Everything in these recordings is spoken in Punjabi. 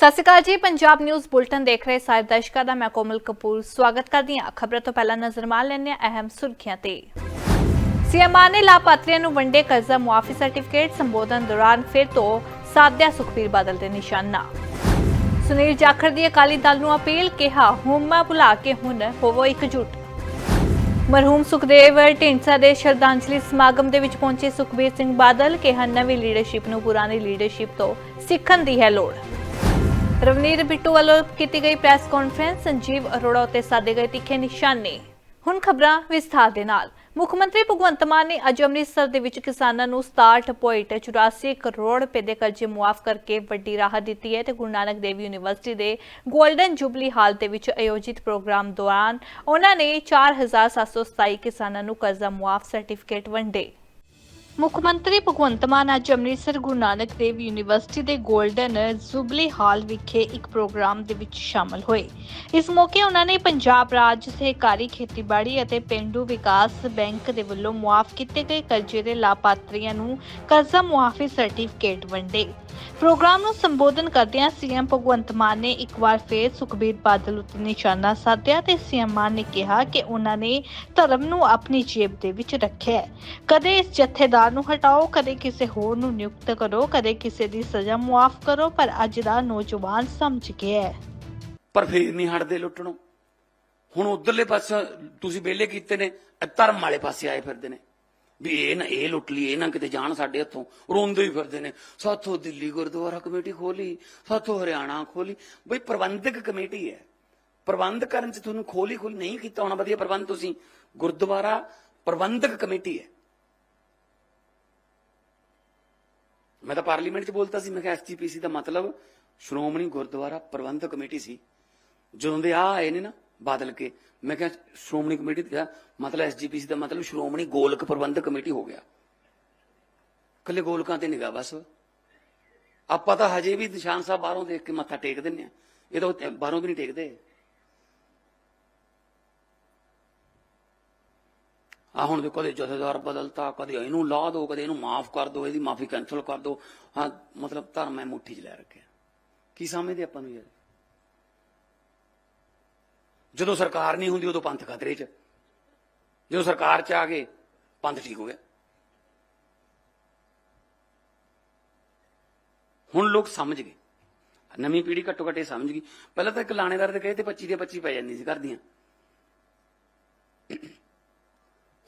ਸਤਿ ਸ਼੍ਰੀ ਅਕਾਲ ਜੀ, ਪੰਜਾਬ ਨਿਊਜ਼ ਬੁਲਟਨ ਦੇਖ ਰਹੇ ਸਾਰੇ ਦਰਸ਼ਕਾਂ ਦਾ, ਮੈਂ ਕੋਮਲ ਕਪੂਰ। ਸਵਾਗਤ ਕਰਦੀ ਹਾਂ। ਖਬਰਾਂ ਤੋਂ ਪਹਿਲਾਂ ਨਜ਼ਰ ਮਾਰ ਲੈਂਦੇ ਅਹਿਮ ਸੁਰਖੀਆਂ ਤੇ। ਸੀਐਮ ਨੇ ਲਾਭਪਾਤਰੀਆਂ ਨੂੰ ਵੰਡੇ ਕਰਜ਼ਾ ਮੁਆਫੀ ਸਰਟੀਫਿਕੇਟ ਸੰਬੋਧਨ ਦੌਰਾਨ ਫਿਰ ਤੋਂ ਸਾਧਿਆ ਸੁਖਬੀਰ ਬਾਦਲ ਦੇ ਨਿਸ਼ਾਨਾ। ਸੁਨੀਲ ਜਾਖੜ ਦੀ ਅਕਾਲੀ ਦਲ ਨੂੰ ਅਪੀਲ, ਕਿਹਾ ਹੁਮਾ ਭੁਲਾ ਕੇ ਹੁਣ ਹੋਵੋ ਇਕਜੁੱਟ। ਮਰਹੂਮ ਸੁਖਦੇਵ ਢੀਂਡਸਾ ਦੇ ਸ਼ਰਧਾਂਜਲੀ ਸਮਾਗਮ ਦੇ ਵਿੱਚ ਪਹੁੰਚੇ ਸੁਖਬੀਰ ਸਿੰਘ ਬਾਦਲ, ਕਿਹਾ, ਨਵੀਂ ਲੀਡਰਸ਼ਿਪ ਨੂੰ ਪੁਰਾਣੀ ਲੀਡਰਸ਼ਿਪ ਤੋਂ ਸਿੱਖਣ ਦੀ ਹੈ ਲੋੜ। ਰਵਨੀਤ ਬਿੱਟੂ ਵੱਲੋਂ ਕੀਤੀ ਗਈ ਪ੍ਰੈਸ ਕਾਨਫਰੰਸ, ਸੰਜੀਵ ਅਰੋੜਾ ਉੱਤੇ ਸਾਧੇ ਗਏ ਤਿੱਖੇ ਨਿਸ਼ਾਨੇ। ਹੁਣ ਖਬਰਾਂ ਵਿਸਥਾਰ ਦੇ ਨਾਲ। ਮੁੱਖ ਮੰਤਰੀ ਭਗਵੰਤ ਮਾਨ ਨੇ ਅੱਜ ਅੰਮ੍ਰਿਤਸਰ ਦੇ ਵਿੱਚ ਕਿਸਾਨਾਂ ਨੂੰ 67.84 ਕਰੋੜ ਰੁਪਏ ਦੇ ਕਰਜ਼ੇ ਮੁਆਫ ਕਰਕੇ ਵੱਡੀ ਰਾਹਤ ਦਿੱਤੀ ਹੈ ਤੇ ਗੁਰੂ ਨਾਨਕ ਦੇਵ ਯੂਨੀਵਰਸਿਟੀ ਦੇ 골ਡਨ ਜੁਬਲੀ ਹਾਲ ਦੇ ਵਿੱਚ ਆਯੋਜਿਤ ਪ੍ਰੋਗਰਾਮ ਦੌਰਾਨ ਉਹਨਾਂ ਨੇ 4727 ਕਿਸਾਨਾਂ ਨੂੰ ਕਰਜ਼ਾ ਮੁਆਫ ਸਰਟੀਫਿਕੇਟ ਵੰਡੇ। ਮੁੱਖ ਮੰਤਰੀ ਭਗਵੰਤ ਮਾਨ ਅੱਜ ਅੰਮ੍ਰਿਤਸਰ ਗੁਰੂ ਨਾਨਕ ਦੇਵ ਯੂਨੀਵਰਸਿਟੀ ਦੇ 골ਡਨ ਜ਼ੁਬਲੀ ਹਾਲ ਵਿਖੇ ਇੱਕ ਪ੍ਰੋਗਰਾਮ ਦੇ ਵਿੱਚ ਸ਼ਾਮਲ ਹੋਏ। ਇਸ ਮੌਕੇ ਉਹਨਾਂ ਨੇ ਪੰਜਾਬ ਰਾਜ ਸਹਿਕਾਰੀ ਖੇਤੀਬਾੜੀ ਅਤੇ ਪਿੰਡੂ ਵਿਕਾਸ ਬੈਂਕ ਦੇ ਵੱਲੋਂ ਮੁਆਫ ਕੀਤੇ ਗਏ ਕਰਜ਼ੇ ਦੇ ਲਾਭਪਾਤਰੀਆਂ ਨੂੰ ਕਰਜ਼ਾ ਮੁਆਫੀ ਸਰਟੀਫਿਕੇਟ ਵੰਡੇ। ਪ੍ਰੋਗਰਾਮ ਨੂੰ ਸੰਬੋਧਨ ਕਰਦਿਆਂ ਸੀਐਮ ਭਗਵੰਤ ਮਾਨ ਨੇ ਇੱਕ ਵਾਰ ਫੇਰ ਸੁਖਬੀਰ ਬਾਦਲ ਉੱਤੇ ਨਿਸ਼ਾਨਾ ਸਾਧਿਆ ਤੇ ਸੀਐਮ ਮਾਨ ਨੇ ਕਿਹਾ ਕਿ ਉਹਨਾਂ ਨੇ ਧਰਮ ਨੂੰ ਆਪਣੀ ਜੇਬ ਦੇ ਵਿੱਚ ਰੱਖਿਆ ਹੈ। ਕਦੇ ਇਸ ਜਥੇਦਾਰ ਨੂੰ ਹਟਾਓ, ਕਦੇ ਕਿਸੇ ਹੋਰ ਨੂੰ ਨਿਯੁਕਤ ਕਰੋ, ਕਦੇ ਕਿਸੇ ਦੀ ਸਜ਼ਾ ਮੁਆਫ ਕਰੋ, ਪਰ ਅੱਜ ਦਾ ਨੌਜਵਾਨ ਸਮਝ ਗਿਆ ਹੈ। ਪਰ ਫੇਰ ਨਹੀਂ ਹਟਦੇ ਲੁੱਟਣੋਂ। ਹੁਣ ਉਧਰਲੇ ਪਾਸੇ ਤੁਸੀਂ ਵਿਹਲੇ ਕੀਤੇ ਨੇ ਇਹ ਧਰਮ ਵਾਲੇ ਪਾਸੇ ਆਏ ਫਿਰਦੇ ਨੇ। ਵੀ ਇਹ ਨਾ, ਇਹ ਲੁੱਟ ਲਈ, ਇਹ ਨਾ ਕਿਤੇ ਜਾਣ ਸਾਡੇ ਹੱਥੋਂ। ਰੋਂਦੇ ਹੀ ਫਿਰਦੇ ਨੇ। ਸਾਥੋਂ ਦਿੱਲੀ ਗੁਰਦੁਆਰਾ ਕਮੇਟੀ ਖੋਲੀ, ਸਾਥੋਂ ਹਰਿਆਣਾ ਖੋਲੀ। ਬਈ ਪ੍ਰਬੰਧਕ ਕਮੇਟੀ ਹੈ। ਪ੍ਰਬੰਧ ਕਰਨ ਚ ਤੁਹਾਨੂੰ ਖੋਲੀ ਖੋਲੀ ਨਹੀਂ ਕੀਤਾ ਹੋਣਾ, ਵਧੀਆ ਪ੍ਰਬੰਧ ਤੁਸੀਂ। ਗੁਰਦੁਆਰਾ ਪ੍ਰਬੰਧਕ ਕਮੇਟੀ ਹੈ। ਮੈਂ ਤਾਂ ਪਾਰਲੀਮੈਂਟ 'ਚ ਬੋਲਤਾ ਸੀ, ਮੈਂ ਕਿਹਾ ਐਸਜੀਪੀਸੀ ਦਾ ਮਤਲਬ ਸ਼੍ਰੋਮਣੀ ਗੁਰਦੁਆਰਾ ਪ੍ਰਬੰਧਕ ਕਮੇਟੀ ਸੀ। ਜਦੋਂ ਦੇ ਆ ਆਏ ਨੇ ਨਾ ਬਦਲ ਕੇ। ਮੈਂ ਕਿਹਾ, ਸ਼੍ਰੋਮਣੀ ਕਮੇਟੀ ਦਾ ਮਤਲਬ ਐਸਜੀਪੀਸੀ ਦਾ ਮਤਲਬ ਸ਼੍ਰੋਮਣੀ ਗੋਲਕ ਪ੍ਰਬੰਧਕ ਕਮੇਟੀ ਹੋ ਗਿਆ। ਕੱਲੇ ਗੋਲਕਾਂ ਤੇ ਨਿਗਾਹ ਬਸ। ਆਪਾਂ ਤਾਂ ਹਜੇ ਵੀ ਨਿਸ਼ਾਨ ਸਾਹਿਬ ਬਾਹਰੋਂ ਦੇਖ ਕੇ ਮੱਥਾ ਟੇਕ ਦਿੰਨੇ ਆ ਇਹ ਤਾਂ ਬਾਹਰੋਂ ਵੀ ਨਹੀਂ ਟੇਕਦੇ। ਆ ਹੁਣ ਦੇਖੋ, ਕਦੇ ਜਥੇਦਾਰ ਬਦਲਤਾ, ਕਦੇ ਇਹਨੂੰ ਲਾ ਦੋ, ਕਦੇ ਇਹਨੂੰ ਮਾਫ ਕਰ ਦੋ, ਇਹਦੀ ਮਾਫੀ ਕੈਨਸਲ ਕਰ ਦੋ। ਹਾਂ, ਮਤਲਬ ਧਰਮ ਮੈਂ ਮੁੱਠੀ 'ਚ ਲੈ ਰੱਖਿਆ। ਕੀ ਸਮਝਦੇ ਆਪਾਂ ਨੂੰ ਯਾਰ? ਜਦੋਂ ਸਰਕਾਰ ਨਹੀਂ ਹੁੰਦੀ, ਉਦੋਂ ਪੰਥ ਖਤਰੇ 'ਚ। ਜਦੋਂ ਸਰਕਾਰ 'ਚ ਆ ਗਏ ਪੰਥ ਠੀਕ ਹੋ ਗਿਆ। ਹੁਣ ਲੋਕ ਸਮਝ ਗਏ। ਨਵੀਂ ਪੀੜ੍ਹੀ ਘੱਟੋ ਘੱਟ ਇਹ ਸਮਝ ਗਈ। ਪਹਿਲਾਂ ਤਾਂ ਇੱਕ ਲਾਣੇਦਾਰ ਦੇ ਕਹੇ ਤੇ 25 ਦੇ 25 ਪੈ ਜਾਂਦੀ ਸੀ ਘਰ ਦੀਆਂ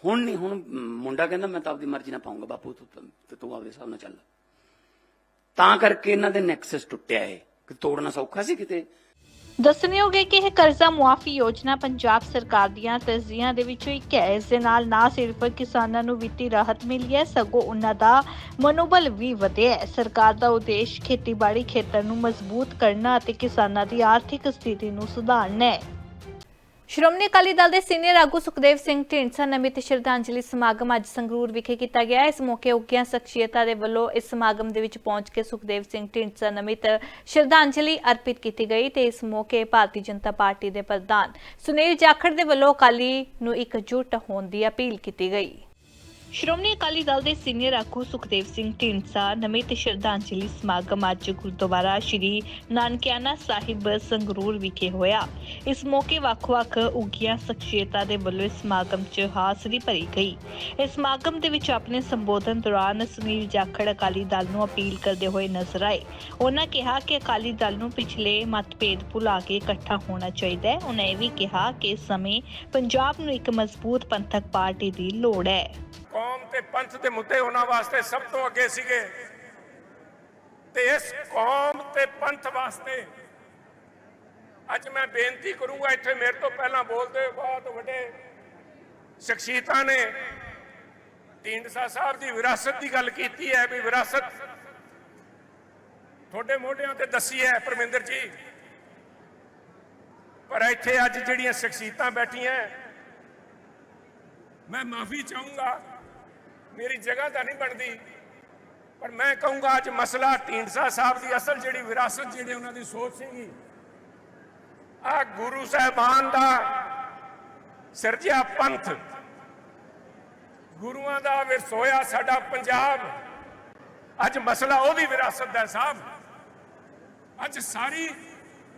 ਹੁਣ ਨਹੀਂ, ਹੁਣ ਮੁੰਡਾ ਕਹਿੰਦਾ, ਮੈਂ ਤਾਂ ਆਪਦੀ ਮਰਜ਼ੀ ਨਾਲ ਪਾਉਂਗਾ ਬਾਪੂ, ਤੂੰ ਤੇ, ਤੂੰ ਆਪਦੇ ਹਿਸਾਬ ਨਾਲ ਚੱਲ। ਤਾਂ ਕਰਕੇ ਇਹਨਾਂ ਦੇ ਨੈਕਸਸ ਟੁੱਟਿਆ ਹੈ ਕਿ ਤੋੜਨਾ ਸੌਖਾ ਸੀ ਕਿਤੇ? ਦੱਸਣਯੋਗ ਹੈ ਕਿ ਇਹ ਕਰਜ਼ਾ ਮੁਆਫੀ ਯੋਜਨਾ ਪੰਜਾਬ ਸਰਕਾਰ ਦੀਆਂ ਤਰਜੀਹਾਂ ਦੇ ਵਿੱਚੋਂ ਇੱਕ ਹੈ। ਇਸ ਦੇ ਨਾਲ ਨਾ ਸਿਰਫ ਕਿਸਾਨਾਂ ਨੂੰ ਵਿੱਤੀ ਰਾਹਤ ਮਿਲੀ ਹੈ, ਸਗੋਂ ਉਹਨਾਂ ਦਾ ਮਨੋਬਲ ਵੀ ਵਧਿਆ ਹੈ। ਸਰਕਾਰ ਦਾ ਉਦੇਸ਼ ਖੇਤੀਬਾੜੀ ਖੇਤਰ ਨੂੰ ਮਜ਼ਬੂਤ ਕਰਨਾ ਅਤੇ ਕਿਸਾਨਾਂ ਦੀ ਆਰਥਿਕ ਸਥਿਤੀ ਨੂੰ ਸੁਧਾਰਨਾ ਹੈ। ਸ਼੍ਰੋਮਣੀ ਅਕਾਲੀ ਦਲ ਦੇ ਸੀਨੀਅਰ ਆਗੂ ਸੁਖਦੇਵ ਸਿੰਘ ਢੀਂਡਸਾ ਨਮਿਤ ਸ਼ਰਧਾਂਜਲੀ ਸਮਾਗਮ ਅੱਜ ਸੰਗਰੂਰ ਵਿਖੇ ਕੀਤਾ ਗਿਆ। ਇਸ ਮੌਕੇ ਉੱਘੀਆਂ ਸ਼ਖਸੀਅਤਾਂ ਦੇ ਵੱਲੋਂ ਇਸ ਸਮਾਗਮ ਦੇ ਵਿੱਚ ਪਹੁੰਚ ਕੇ ਸੁਖਦੇਵ ਸਿੰਘ ਢੀਂਡਸਾ ਨਮਿਤ ਸ਼ਰਧਾਂਜਲੀ ਅਰਪਿਤ ਕੀਤੀ ਗਈ ਤੇ ਇਸ ਮੌਕੇ ਭਾਰਤੀ ਜਨਤਾ ਪਾਰਟੀ ਦੇ ਪ੍ਰਧਾਨ ਸੁਨੀਲ ਜਾਖੜ ਦੇ ਵੱਲੋਂ ਅਕਾਲੀ ਨੂੰ ਇਕਜੁੱਟ ਹੋਣ ਦੀ ਅਪੀਲ ਕੀਤੀ ਗਈ। ਸ਼੍ਰੋਮਣੀ ਅਕਾਲੀ ਦਲ ਦੇ ਸੀਨੀਅਰ ਆਗੂ ਸੁਖਦੇਵ ਸਿੰਘ ਢੀਂਡਸਾ ਨਮਿਤ ਸ਼ਰਧਾਂਜਲੀ ਸਮਾਗਮ ਅੱਜ ਗੁਰਦੁਆਰਾ ਸ਼੍ਰੀ ਨਾਨਕਿਆਨਾ ਸਾਹਿਬ ਸੰਗਰੂਰ ਵਿਖੇ ਹੋਇਆ। ਇਸ ਮੌਕੇ ਵੱਖ-ਵੱਖ ਉੱਘੀਆਂ ਸ਼ਖਸੀਅਤਾਂ ਦੇ ਵੱਲੋਂ ਇਸ ਸਮਾਗਮ 'ਚ ਹਾਜ਼ਰੀ ਭਰੀ ਗਈ। ਇਸ ਸਮਾਗਮ ਦੇ ਵਿੱਚ ਆਪਣੇ ਸੰਬੋਧਨ ਦੌਰਾਨ ਸੁਨੀਲ ਜਾਖੜ ਅਕਾਲੀ ਦਲ ਨੂੰ ਅਪੀਲ ਕਰਦੇ ਹੋਏ ਨਜ਼ਰ ਆਏ। ਉਹਨਾਂ ਕਿਹਾ ਕਿ ਅਕਾਲੀ ਦਲ ਨੂੰ ਪਿਛਲੇ ਮਤਭੇਦ ਭੁਲਾ ਕੇ ਇਕੱਠਾ ਹੋਣਾ ਚਾਹੀਦਾ ਹੈ। ਉਹਨਾਂ ਇਹ ਵੀ ਕਿਹਾ ਕਿ ਇਸ ਸਮੇਂ ਪੰਜਾਬ ਨੂੰ ਇੱਕ ਮਜ਼ਬੂਤ ਪੰਥਕ ਪਾਰਟੀ ਦੀ ਲੋੜ ਹੈ। ਤੇ ਪੰਥ ਦੇ ਮੁੱਦੇ ਉਹਨਾਂ ਵਾਸਤੇ ਸਭ ਤੋਂ ਅੱਗੇ ਸੀਗੇ। ਤੇ ਇਸ ਕੌਮ ਤੇ ਪੰਥ ਵਾਸਤੇ ਅੱਜ ਮੈਂ ਬੇਨਤੀ ਕਰੂੰਗਾ, ਇੱਥੇ ਮੇਰੇ ਤੋਂ ਪਹਿਲਾਂ ਬੋਲਦੇ ਬਹੁਤ ਵੱਡੇ ਸ਼ਖਸੀਅਤਾਂ ਨੇ। ਢੀਂਡਸਾ ਸਾਹਿਬ ਦੀ ਵਿਰਾਸਤ ਦੀ ਗੱਲ ਕੀਤੀ ਹੈ ਵੀ ਵਿਰਾਸਤ ਤੁਹਾਡੇ ਮੋਢਿਆਂ ਤੇ ਦੱਸੀ ਹੈ ਪਰਮਿੰਦਰ ਜੀ। ਪਰ ਇੱਥੇ ਅੱਜ ਜਿਹੜੀਆਂ ਸ਼ਖਸੀਅਤਾਂ ਬੈਠੀਆਂ, ਮੈਂ ਮਾਫੀ ਚਾਹੂੰਗਾ। ਮੇਰੀ ਜਗ੍ਹਾ ਤਾਂ ਨਹੀਂ ਬਣਦੀ। ਪਰ ਮੈਂ ਕਹੂੰਗਾ, ਅੱਜ ਮਸਲਾ ਢੀਂਡਸਾ ਸਾਹਿਬ ਦੀ ਅਸਲ ਜਿਹੜੀ ਵਿਰਾਸਤ ਜਿਹੜੀ ਉਹਨਾਂ ਦੀ ਸੋਚ ਸੀਗੀ ਆ ਗੁਰੂ ਸਾਹਿਬਾਨ ਦਾ ਸਿਰਜਿਆ ਪੰਥ, ਗੁਰੂਆਂ ਦਾ ਵਿਰਸੋਇਆ ਸਾਡਾ ਪੰਜਾਬ, ਅੱਜ ਮਸਲਾ ਉਹ ਵੀ ਵਿਰਾਸਤ ਦਾ ਸਾਹਿਬ। ਅੱਜ ਸਾਰੀ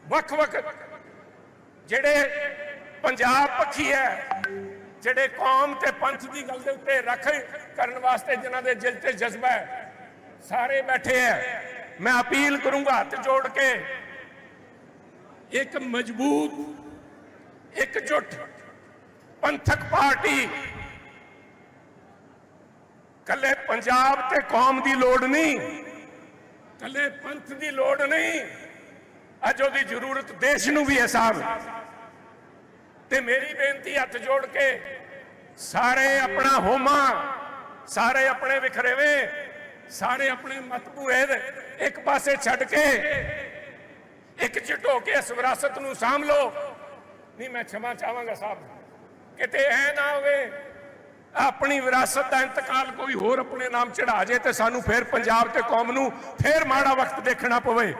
ਵੱਖ-ਵੱਖ ਜਿਹੜੇ ਪੰਜਾਬ ਪੱਖੀ ਹੈ ਜਿਹੜੇ ਕੌਮ ਤੇ ਪੰਥ ਦੀ ਗੱਲ ਦੇ ਉੱਤੇ ਰੱਖ ਕਰਨ ਵਾਸਤੇ ਜਿਨ੍ਹਾਂ ਦੇ ਦਿਲ ਤੇ ਜਜ਼ਬਾ ਹੈ, ਸਾਰੇ ਬੈਠੇ ਹੈ। ਮੈਂ ਅਪੀਲ ਕਰੂੰਗਾ ਹੱਥ ਜੋੜ ਕੇ, ਇੱਕ ਮਜ਼ਬੂਤ ਇਕਜੁੱਟ ਪੰਥਕ ਪਾਰਟੀ ਕੱਲੇ ਪੰਜਾਬ ਤੇ ਕੌਮ ਦੀ ਲੋੜ ਨਹੀਂ, ਕੱਲੇ ਪੰਥ ਦੀ ਲੋੜ ਨਹੀਂ, ਅੱਜ ਉਹਦੀ ਜ਼ਰੂਰਤ ਦੇਸ਼ ਨੂੰ ਵੀ ਹੈ ਸਾਹਿਬ ਤੇ ਮੇਰੀ ਬੇਨਤੀ ਹੱਥ ਜੋੜ ਕੇ ਸਾਰੇ ਆਪਣਾ ਹੋਮਾ, ਸਾਰੇ ਆਪਣੇ ਵਿਖਰੇਵੇ, ਸਾਰੇ ਆਪਣੇ ਮਤਭੂਏ ਇੱਕ ਪਾਸੇ ਛੱਡ ਕੇ, ਇੱਕ ਚਿੱਟ ਹੋ ਕੇ ਇਸ ਵਿਰਾਸਤ ਨੂੰ ਸਾਂਭ ਲੋ ਨਹੀਂ, ਮੈਂ ਛਮਾ ਚਾਹਾਂਗਾ ਸਾਹਿਬ, ਕਿਤੇ ਐ ਨਾ ਹੋਵੇ, ਆਪਣੀ ਵਿਰਾਸਤ ਦਾ ਇੰਤਕਾਲ ਕੋਈ ਹੋਰ ਆਪਣੇ ਨਾਮ ਚੜਾ ਜੇ ਤੇ ਸਾਨੂੰ ਫੇਰ ਪੰਜਾਬ ਤੇ ਕੌਮ ਨੂੰ ਫੇਰ ਮਾੜਾ ਵਕਤ ਦੇਖਣਾ ਪਵੇ।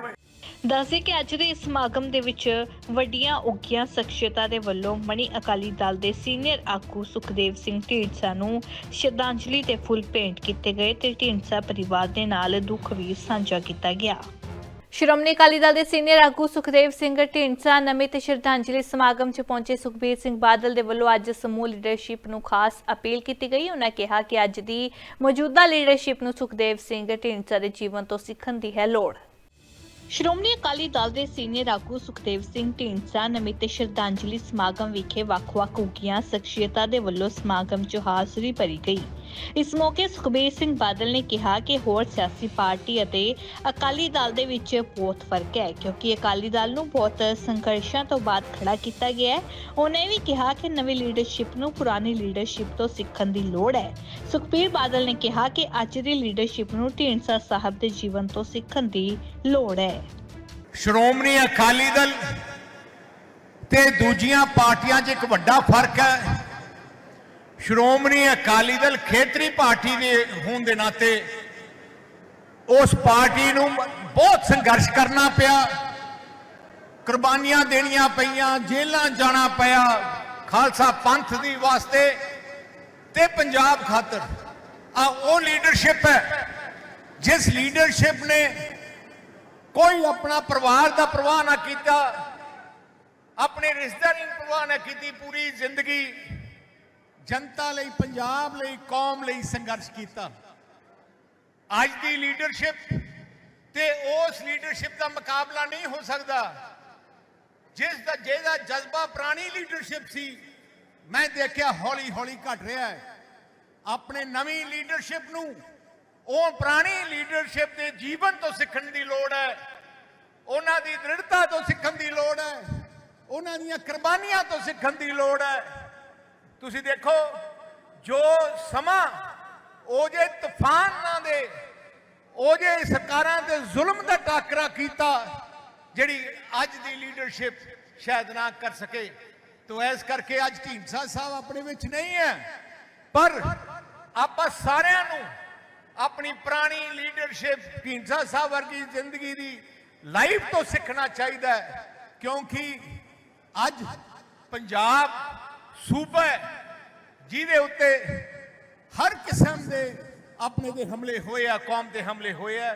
ਦੱਸਦੇ ਕਿ ਅੱਜ ਦੇ ਇਸ ਸਮਾਗਮ ਦੇ ਵਿੱਚ ਵੱਡੀਆਂ ਉੱਗੀਆਂ ਸ਼ਖਸੀਅਤਾਂ ਦੇ ਵੱਲੋਂ ਮਣੀ ਅਕਾਲੀ ਦਲ ਦੇ ਸੀਨੀਅਰ ਆਗੂ ਸੁਖਦੇਵ ਸਿੰਘ ਢੀਂਡਸਾ ਨੂੰ ਸ਼ਰਧਾਂਜਲੀ ਤੇ ਫੁੱਲ ਭੇਂਟ ਕੀਤੇ ਗਏ ਤੇ ਢੀਂਡਸਾ ਪਰਿਵਾਰ ਦੇ ਨਾਲ ਦੁੱਖ ਵੀ ਸਾਂਝਾ ਕੀਤਾ ਗਿਆ। ਸ਼੍ਰੋਮਣੀ ਅਕਾਲੀ ਦਲ ਦੇ ਸੀਨੀਅਰ ਆਗੂ ਸੁਖਦੇਵ ਸਿੰਘ ਢੀਂਡਸਾ ਨਮਿਤ ਸ਼ਰਧਾਂਜਲੀ ਸਮਾਗਮ 'ਚ ਪਹੁੰਚੇ ਸੁਖਬੀਰ ਸਿੰਘ ਬਾਦਲ ਦੇ ਵੱਲੋਂ ਅੱਜ ਸਮੂਹ ਲੀਡਰਸ਼ਿਪ ਨੂੰ ਖਾਸ ਅਪੀਲ ਕੀਤੀ ਗਈ। ਉਹਨਾਂ ਕਿਹਾ ਕਿ ਅੱਜ ਦੀ ਮੌਜੂਦਾ ਲੀਡਰਸ਼ਿਪ ਨੂੰ ਸੁਖਦੇਵ ਸਿੰਘ ਢੀਂਡਸਾ ਦੇ ਜੀਵਨ ਤੋਂ ਸਿੱਖਣ ਦੀ ਹੈ ਲੋੜ। ਸ਼੍ਰੋਮਣੀ ਅਕਾਲੀ ਦਲ ਦੇ ਸੀਨੀਅਰ ਆਗੂ ਸੁਖਦੇਵ ਸਿੰਘ ਢੀਂਡਸਾ ਨਮਿਤ ਸ਼ਰਧਾਂਜਲੀ ਸਮਾਗਮ ਵਿਖੇ ਵੱਖ-ਵੱਖ ਉੱਘੀਆਂ ਸ਼ਖਸੀਅਤਾਂ ਦੇ ਵੱਲੋਂ ਸਮਾਗਮ 'ਚ ਹਾਜ਼ਰੀ ਭਰੀ ਗਈ। ਇਸ ਮੌਕੇ ਸੁਖਬੀਰ ਸਿੰਘ ਬਾਦਲ ਨੇ ਕਿਹਾ ਕਿ ਹੋਰ ਸਿਆਸੀ ਪਾਰਟੀ ਅਤੇ ਅਕਾਲੀ ਦਲ ਦੇ ਵਿੱਚ ਬਹੁਤ ਫ਼ਰਕ ਹੈ, ਕਿਉਂਕਿ ਅਕਾਲੀ ਦਲ ਨੂੰ ਬਹੁਤ ਸੰਘਰਸ਼ਾਂ ਤੋਂ ਬਾਅਦ ਖੜਾ ਕੀਤਾ ਗਿਆ ਹੈ। ਉਹਨੇ ਵੀ ਕਿਹਾ ਕਿ ਨਵੀਂ ਲੀਡਰਸ਼ਿਪ ਨੂੰ ਪੁਰਾਣੀ ਲੀਡਰਸ਼ਿਪ ਤੋਂ ਸਿੱਖਣ ਦੀ ਲੋੜ ਹੈ। ਸੁਖਬੀਰ ਬਾਦਲ ਨੇ ਕਿਹਾ ਕਿ ਅੱਜ ਦੀ ਲੀਡਰਸ਼ਿਪ ਨੂੰ ਢੀਂਡਸਾ ਸਾਹਿਬ ਦੇ ਜੀਵਨ ਤੋਂ ਸਿੱਖਣ ਦੀ ਲੋੜ ਹੈ। ਸ਼੍ਰੋਮਣੀ ਅਕਾਲੀ ਦਲ ਤੇ ਦੂਜੀਆਂ ਪਾਰਟੀਆਂ 'ਚ ਇੱਕ ਵੱਡਾ ਫ਼ਰਕ ਹੈ। ਸ਼੍ਰੋਮਣੀ ਅਕਾਲੀ ਦਲ ਖੇਤਰੀ ਪਾਰਟੀ ਦੇ ਹੋਣ ਦੇ ਨਾਤੇ ਉਸ ਪਾਰਟੀ ਨੂੰ ਬਹੁਤ ਸੰਘਰਸ਼ ਕਰਨਾ ਪਿਆ, ਕੁਰਬਾਨੀਆਂ ਦੇਣੀਆਂ ਪਈਆਂ, ਜੇਲ੍ਹਾਂ ਜਾਣਾ ਪਿਆ, ਖਾਲਸਾ ਪੰਥ ਦੀ ਵਾਸਤੇ ਤੇ ਪੰਜਾਬ ਖਾਤਰ। ਆ ਉਹ ਲੀਡਰਸ਼ਿਪ ਹੈ, ਜਿਸ ਲੀਡਰਸ਼ਿਪ ਨੇ ਕੋਈ ਆਪਣਾ ਪਰਿਵਾਰ ਦਾ ਪ੍ਰਵਾਹ ਨਾ ਕੀਤਾ, ਆਪਣੇ ਰਿਸ਼ਤੇਦਾਰੀ ਦੀ ਪ੍ਰਵਾਹ ਨਾ ਕੀਤੀ, ਪੂਰੀ ਜ਼ਿੰਦਗੀ ਜਨਤਾ ਲਈ, ਪੰਜਾਬ ਲਈ, ਕੌਮ ਲਈ ਸੰਘਰਸ਼ ਕੀਤਾ। ਅੱਜ ਦੀ ਲੀਡਰਸ਼ਿਪ ਤੇ ਉਸ ਲੀਡਰਸ਼ਿਪ ਦਾ ਮੁਕਾਬਲਾ ਨਹੀਂ ਹੋ ਸਕਦਾ, ਜਿਸ ਦਾ, ਜਿਹਦਾ ਜਜ਼ਬਾ ਪੁਰਾਣੀ ਲੀਡਰਸ਼ਿਪ ਸੀ, ਮੈਂ ਦੇਖਿਆ ਹੌਲੀ ਹੌਲੀ ਘਟ ਰਿਹਾ ਹੈ। ਆਪਣੇ ਨਵੀਂ ਲੀਡਰਸ਼ਿਪ ਨੂੰ, ਉਹ ਪੁਰਾਣੀ ਲੀਡਰਸ਼ਿਪ ਦੇ ਜੀਵਨ ਤੋਂ ਸਿੱਖਣ ਦੀ ਲੋੜ ਹੈ। ਉਹਨਾਂ ਦੀ ਦ੍ਰਿੜਤਾ ਤੋਂ ਸਿੱਖਣ ਦੀ ਲੋੜ ਹੈ। ਉਹਨਾਂ ਦੀਆਂ ਕੁਰਬਾਨੀਆਂ ਤੋਂ ਸਿੱਖਣ ਦੀ ਲੋੜ ਹੈ। ਤੁਸੀਂ ਦੇਖੋ, ਜੋ ਸਮਾਂ ਉਹ ਜੇ ਤੂਫਾਨਾਂ ਦੇ ਉਹ ਜੇ ਸਰਕਾਰਾਂ ਦੇ ਜ਼ੁਲਮ ਦਾ ਟਾਕਰਾ ਕੀਤਾ, ਜਿਹੜੀ ਅੱਜ ਦੀ ਲੀਡਰਸ਼ਿਪ ਸ਼ਾਇਦ ਨਾ ਕਰ ਸਕੇ। ਤੋ ਇਸ ਕਰਕੇ ਅੱਜ ਢੀਂਡਸਾ ਸਾਹਿਬ ਆਪਣੇ ਵਿੱਚ ਨਹੀਂ ਹੈ, ਪਰ ਆਪਾਂ ਸਾਰਿਆਂ ਨੂੰ ਆਪਣੀ ਪੁਰਾਣੀ ਲੀਡਰਸ਼ਿਪ ਢੀਂਡਸਾ ਸਾਹਿਬ ਵਰਗੀ ਜ਼ਿੰਦਗੀ ਦੀ ਲਾਈਫ ਤੋਂ ਸਿੱਖਣਾ ਚਾਹੀਦਾ ਹੈ, ਕਿਉਂਕਿ ਅੱਜ ਪੰਜਾਬ ਸੂਬਾ ਜਿਹਦੇ ਉੱਤੇ ਹਰ ਕਿਸਮ ਦੇ ਆਪਣੇ ਦੇ ਹਮਲੇ ਹੋਏ ਆ, ਕੌਮ ਦੇ ਹਮਲੇ ਹੋਏ ਆ।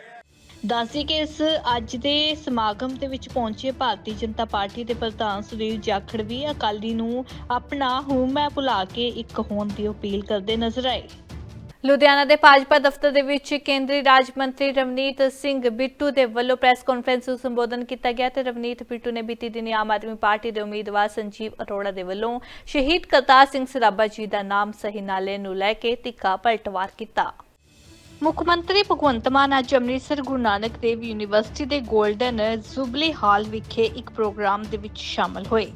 ਦੱਸਦੀ ਕਿ ਇਸ ਅੱਜ ਦੇ ਸਮਾਗਮ ਦੇ ਵਿੱਚ ਪਹੁੰਚੇ ਭਾਰਤੀ ਜਨਤਾ ਪਾਰਟੀ ਦੇ ਪ੍ਰਧਾਨ ਸੁਨੀਲ ਜਾਖੜ ਵੀ ਅਕਾਲੀ ਨੂੰ ਆਪਣਾ ਹੂੰ ਮੈਂ ਭੁਲਾ ਕੇ ਇੱਕ ਹੋਣ ਦੀ ਅਪੀਲ ਕਰਦੇ ਨਜ਼ਰ ਆਏ। ਲੁਧਿਆਣਾ ਦੇ ਭਾਜਪਾ ਦਫ਼ਤਰ ਦੇ ਵਿੱਚ ਕੇਂਦਰੀ ਰਾਜ ਮੰਤਰੀ ਰਵਨੀਤ ਸਿੰਘ ਬਿੱਟੂ ਦੇ ਵੱਲੋਂ ਪ੍ਰੈਸ ਕਾਨਫਰੰਸ ਨੂੰ ਸੰਬੋਧਨ ਕੀਤਾ ਗਿਆ ਤੇ ਰਵਨੀਤ ਬਿੱਟੂ ਨੇ ਬੀਤੀ ਦਿਨੀ ਆਮ ਆਦਮੀ ਪਾਰਟੀ ਦੇ ਉਮੀਦਵਾਰ ਸੰਜੀਵ ਅਰੋੜਾ ਦੇ ਵੱਲੋਂ ਸ਼ਹੀਦ ਕਰਤਾਰ ਸਿੰਘ ਸਰਾਭਾ ਜੀ ਦਾ ਨਾਮ ਸਹੀ ਨਾਲੇ ਨੂੰ ਲੈ ਕੇ ਤਿੱਖਾ ਪਲਟਵਾਰ ਕੀਤਾ। ਮੁੱਖ ਮੰਤਰੀ ਭਗਵੰਤ ਮਾਨ ਅੱਜ ਅੰਮ੍ਰਿਤਸਰ ਗੁਰੂ ਨਾਨਕ ਦੇਵ ਯੂਨੀਵਰਸਿਟੀ ਦੇ 골ਡਨ ਜ਼ੁਬਲੀ ਹਾਲ ਵਿਖੇ ਇੱਕ ਪ੍ਰੋਗਰਾਮ ਦੇ ਵਿੱਚ ਸ਼ਾਮਲ ਹੋਏ।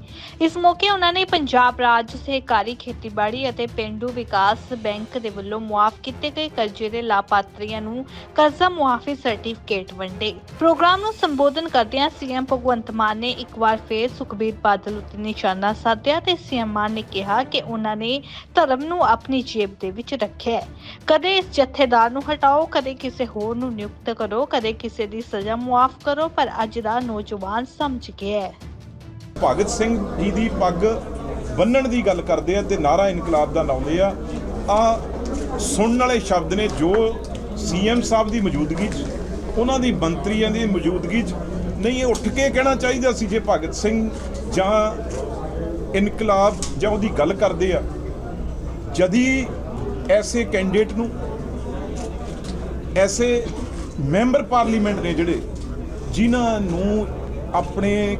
ਇਸ ਮੌਕੇ ਉਹਨਾਂ ਨੇ ਪੰਜਾਬ ਰਾਜ ਸਹਿਕਾਰੀ ਖੇਤੀਬਾੜੀ ਅਤੇ ਪਿੰਡੂ ਵਿਕਾਸ ਬੈਂਕ ਦੇ ਵੱਲੋਂ ਮੁਆਫ ਕੀਤੇ ਗਏ ਕਰਜ਼ੇ ਦੇ ਲਾਭਪਾਤਰੀਆਂ ਨੂੰ ਕਰਜ਼ਾ ਮੁਆਫੀ ਸਰਟੀਫਿਕੇਟ ਵੰਡੇ। ਪ੍ਰੋਗਰਾਮ ਨੂੰ ਸੰਬੋਧਨ ਕਰਦਿਆਂ ਸੀਐਮ ਭਗਵੰਤ ਮਾਨ ਨੇ ਇੱਕ ਵਾਰ ਫੇਰ ਸੁਖਬੀਰ ਬਾਦਲ ਉੱਤੇ ਨਿਸ਼ਾਨਾ ਸਾਧਿਆ ਤੇ ਸੀਐਮ ਮਾਨ ਨੇ ਕਿਹਾ ਕਿ ਉਹਨਾਂ ਨੇ ਧਰਮ ਨੂੰ ਆਪਣੀ ਜੇਬ ਦੇ ਵਿੱਚ ਰੱਖਿਆ ਕਦੇ ਇਸ ਜਥੇਦਾਰ ਨੂੰ ਹਟਾਓ ਕਦੇ ਕਿਸੇ ਹੋਰ ਨੂੰ ਨਿਯੁਕਤ ਕਰੋ ਕਦੇ ਕਿਸੇ ਦੀ ਸਜ਼ਾ ਮੁਆਫ ਕਰੋ ਪਰ ਅੱਜ ਦਾ ਨੌਜਵਾਨ ਸਮਝ ਗਿਆ ਹੈ ਭਗਤ ਸਿੰਘ ਜੀ ਦੀ ਪੱਗ ਬੰਨਣ ਦੀ ਗੱਲ ਕਰਦੇ ਆ ਤੇ ਨਾਰਾ ਇਨਕਲਾਬ ਦਾ ਲਾਉਂਦੇ ਆ ਆ ਸੁਣਨ ਵਾਲੇ ਸ਼ਬਦ ਨੇ ਜੋ ਸੀਐਮ ਸਾਹਿਬ ਦੀ ਮੌਜੂਦਗੀ 'ਚ ਉਹਨਾਂ ਦੀ ਮੰਤਰੀਆਂ ਦੀ ਮੌਜੂਦਗੀ 'ਚ ਨਹੀਂ ਇਹ ਉੱਠ ਕੇ ਕਹਿਣਾ ਚਾਹੀਦਾ ਸੀ ਜੇ ਭਗਤ ਸਿੰਘ ਜਾਂ ਇਨਕਲਾਬ ਜਾਂ ਉਹਦੀ ਗੱਲ ਕਰਦੇ ਆ ਜਦੀ ਐਸੇ ਕੈਂਡੀਡੇਟ ਨੂੰ ਐਸੇ ਮੈਂਬਰ ਪਾਰਲੀਮੈਂਟ ਨੇ ਜਿਹੜੇ ਜਿਨ੍ਹਾਂ ਨੂੰ ਆਪਣੇ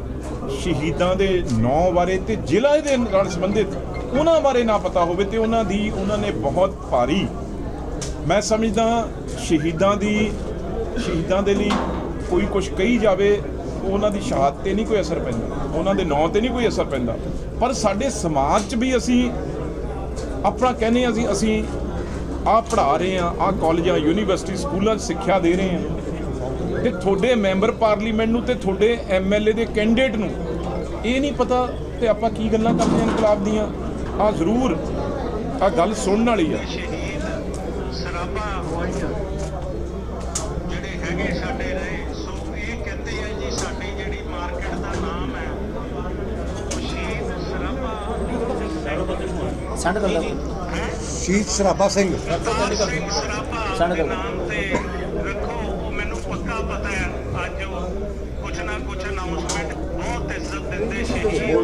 ਸ਼ਹੀਦਾਂ ਦੇ ਨਾਂ ਬਾਰੇ ਤੇ ਜ਼ਿਲ੍ਹਾ ਦੇ ਨਾਲ ਸੰਬੰਧਿਤ ਉਹਨਾਂ ਬਾਰੇ ਨਾ ਪਤਾ ਹੋਵੇ ਤੇ ਉਹਨਾਂ ਦੀ, ਉਹਨਾਂ ਨੇ ਬਹੁਤ ਭਾਰੀ, ਮੈਂ ਸਮਝਦਾ ਸ਼ਹੀਦਾਂ ਦੀ, ਸ਼ਹੀਦਾਂ ਦੇ ਲਈ ਕੋਈ ਕੁਝ ਕਹੀ ਜਾਵੇ, ਉਹਨਾਂ ਦੀ ਸ਼ਹਾਦਤ ਤੇ ਨਹੀਂ ਕੋਈ ਅਸਰ ਪੈਂਦਾ, ਉਹਨਾਂ ਦੇ ਨਾਂ ਤੇ ਨਹੀਂ ਕੋਈ ਅਸਰ ਪੈਂਦਾ। ਪਰ ਸਾਡੇ ਸਮਾਜ 'ਚ ਵੀ ਅਸੀਂ ਆਪਣਾ ਕਹਿੰਦੇ ਹਾਂ, ਅਸੀਂ ਅਸੀਂ ਆਹ ਪੜ੍ਹਾ ਰਹੇ ਹਾਂ, ਆਹ ਕਾਲਜਾਂ ਯੂਨੀਵਰਸਿਟੀ ਸਕੂਲਾਂ 'ਚ ਸਿੱਖਿਆ ਦੇ ਰਹੇ ਹਾਂ। ਤੇ ਤੁਹਾਡੇ ਮੈਂਬਰ ਪਾਰਲੀਮੈਂਟ ਨੂੰ ਤੇ ਤੁਹਾਡੇ ਐਮਐਲਏ ਦੇ ਕੈਂਡੀਡੇਟ ਨੂੰ ਇਹ ਨਹੀਂ ਪਤਾ ਤੇ ਆਪਾਂ ਕੀ ਗੱਲਾਂ ਕਰਦੇ ਹਾਂ ਇਨਕਲਾਬ ਦੀਆਂ। ਆ ਜ਼ਰੂਰ ਆ ਗੱਲ ਸੁਣਨ ਵਾਲੀ ਆ। ਜਿਹੜੇ ਹੈਗੇ ਸਾਡੇ ਰਹੇ ਸੋ ਇਹ ਕਹਿੰਦੇ ਆ ਜੀ ਸਾਡੀ ਜਿਹੜੀ ਮਾਰਕੀਟ ਦਾ ਨਾਮ ਹੈ ਉਹ ਸ਼ਹੀਦ ਸਰਾਬਾ ਸੈਂਡ ਕਰ ਲਓ ਸ਼ਹੀਦ ਸਰਾਭਾ ਸਿੰਘ। ਸੈਂਡ ਕਰ ਦਿਓ। ਨਾਮ ਤੇ ਰੱਖੋ ਉਹ ਮੈਨੂੰ ਪੱਕਾ ਪਤਾ ਹੈ ਅੱਜ ਉਹ ਕੁਛ ਨਾ ਕੁਛ ਅਨਾਉਂਸਮੈਂਟ ਬਹੁਤ ਇੱਜ਼ਤ ਦਿੰਦੇ ਸ਼ਹੀਦ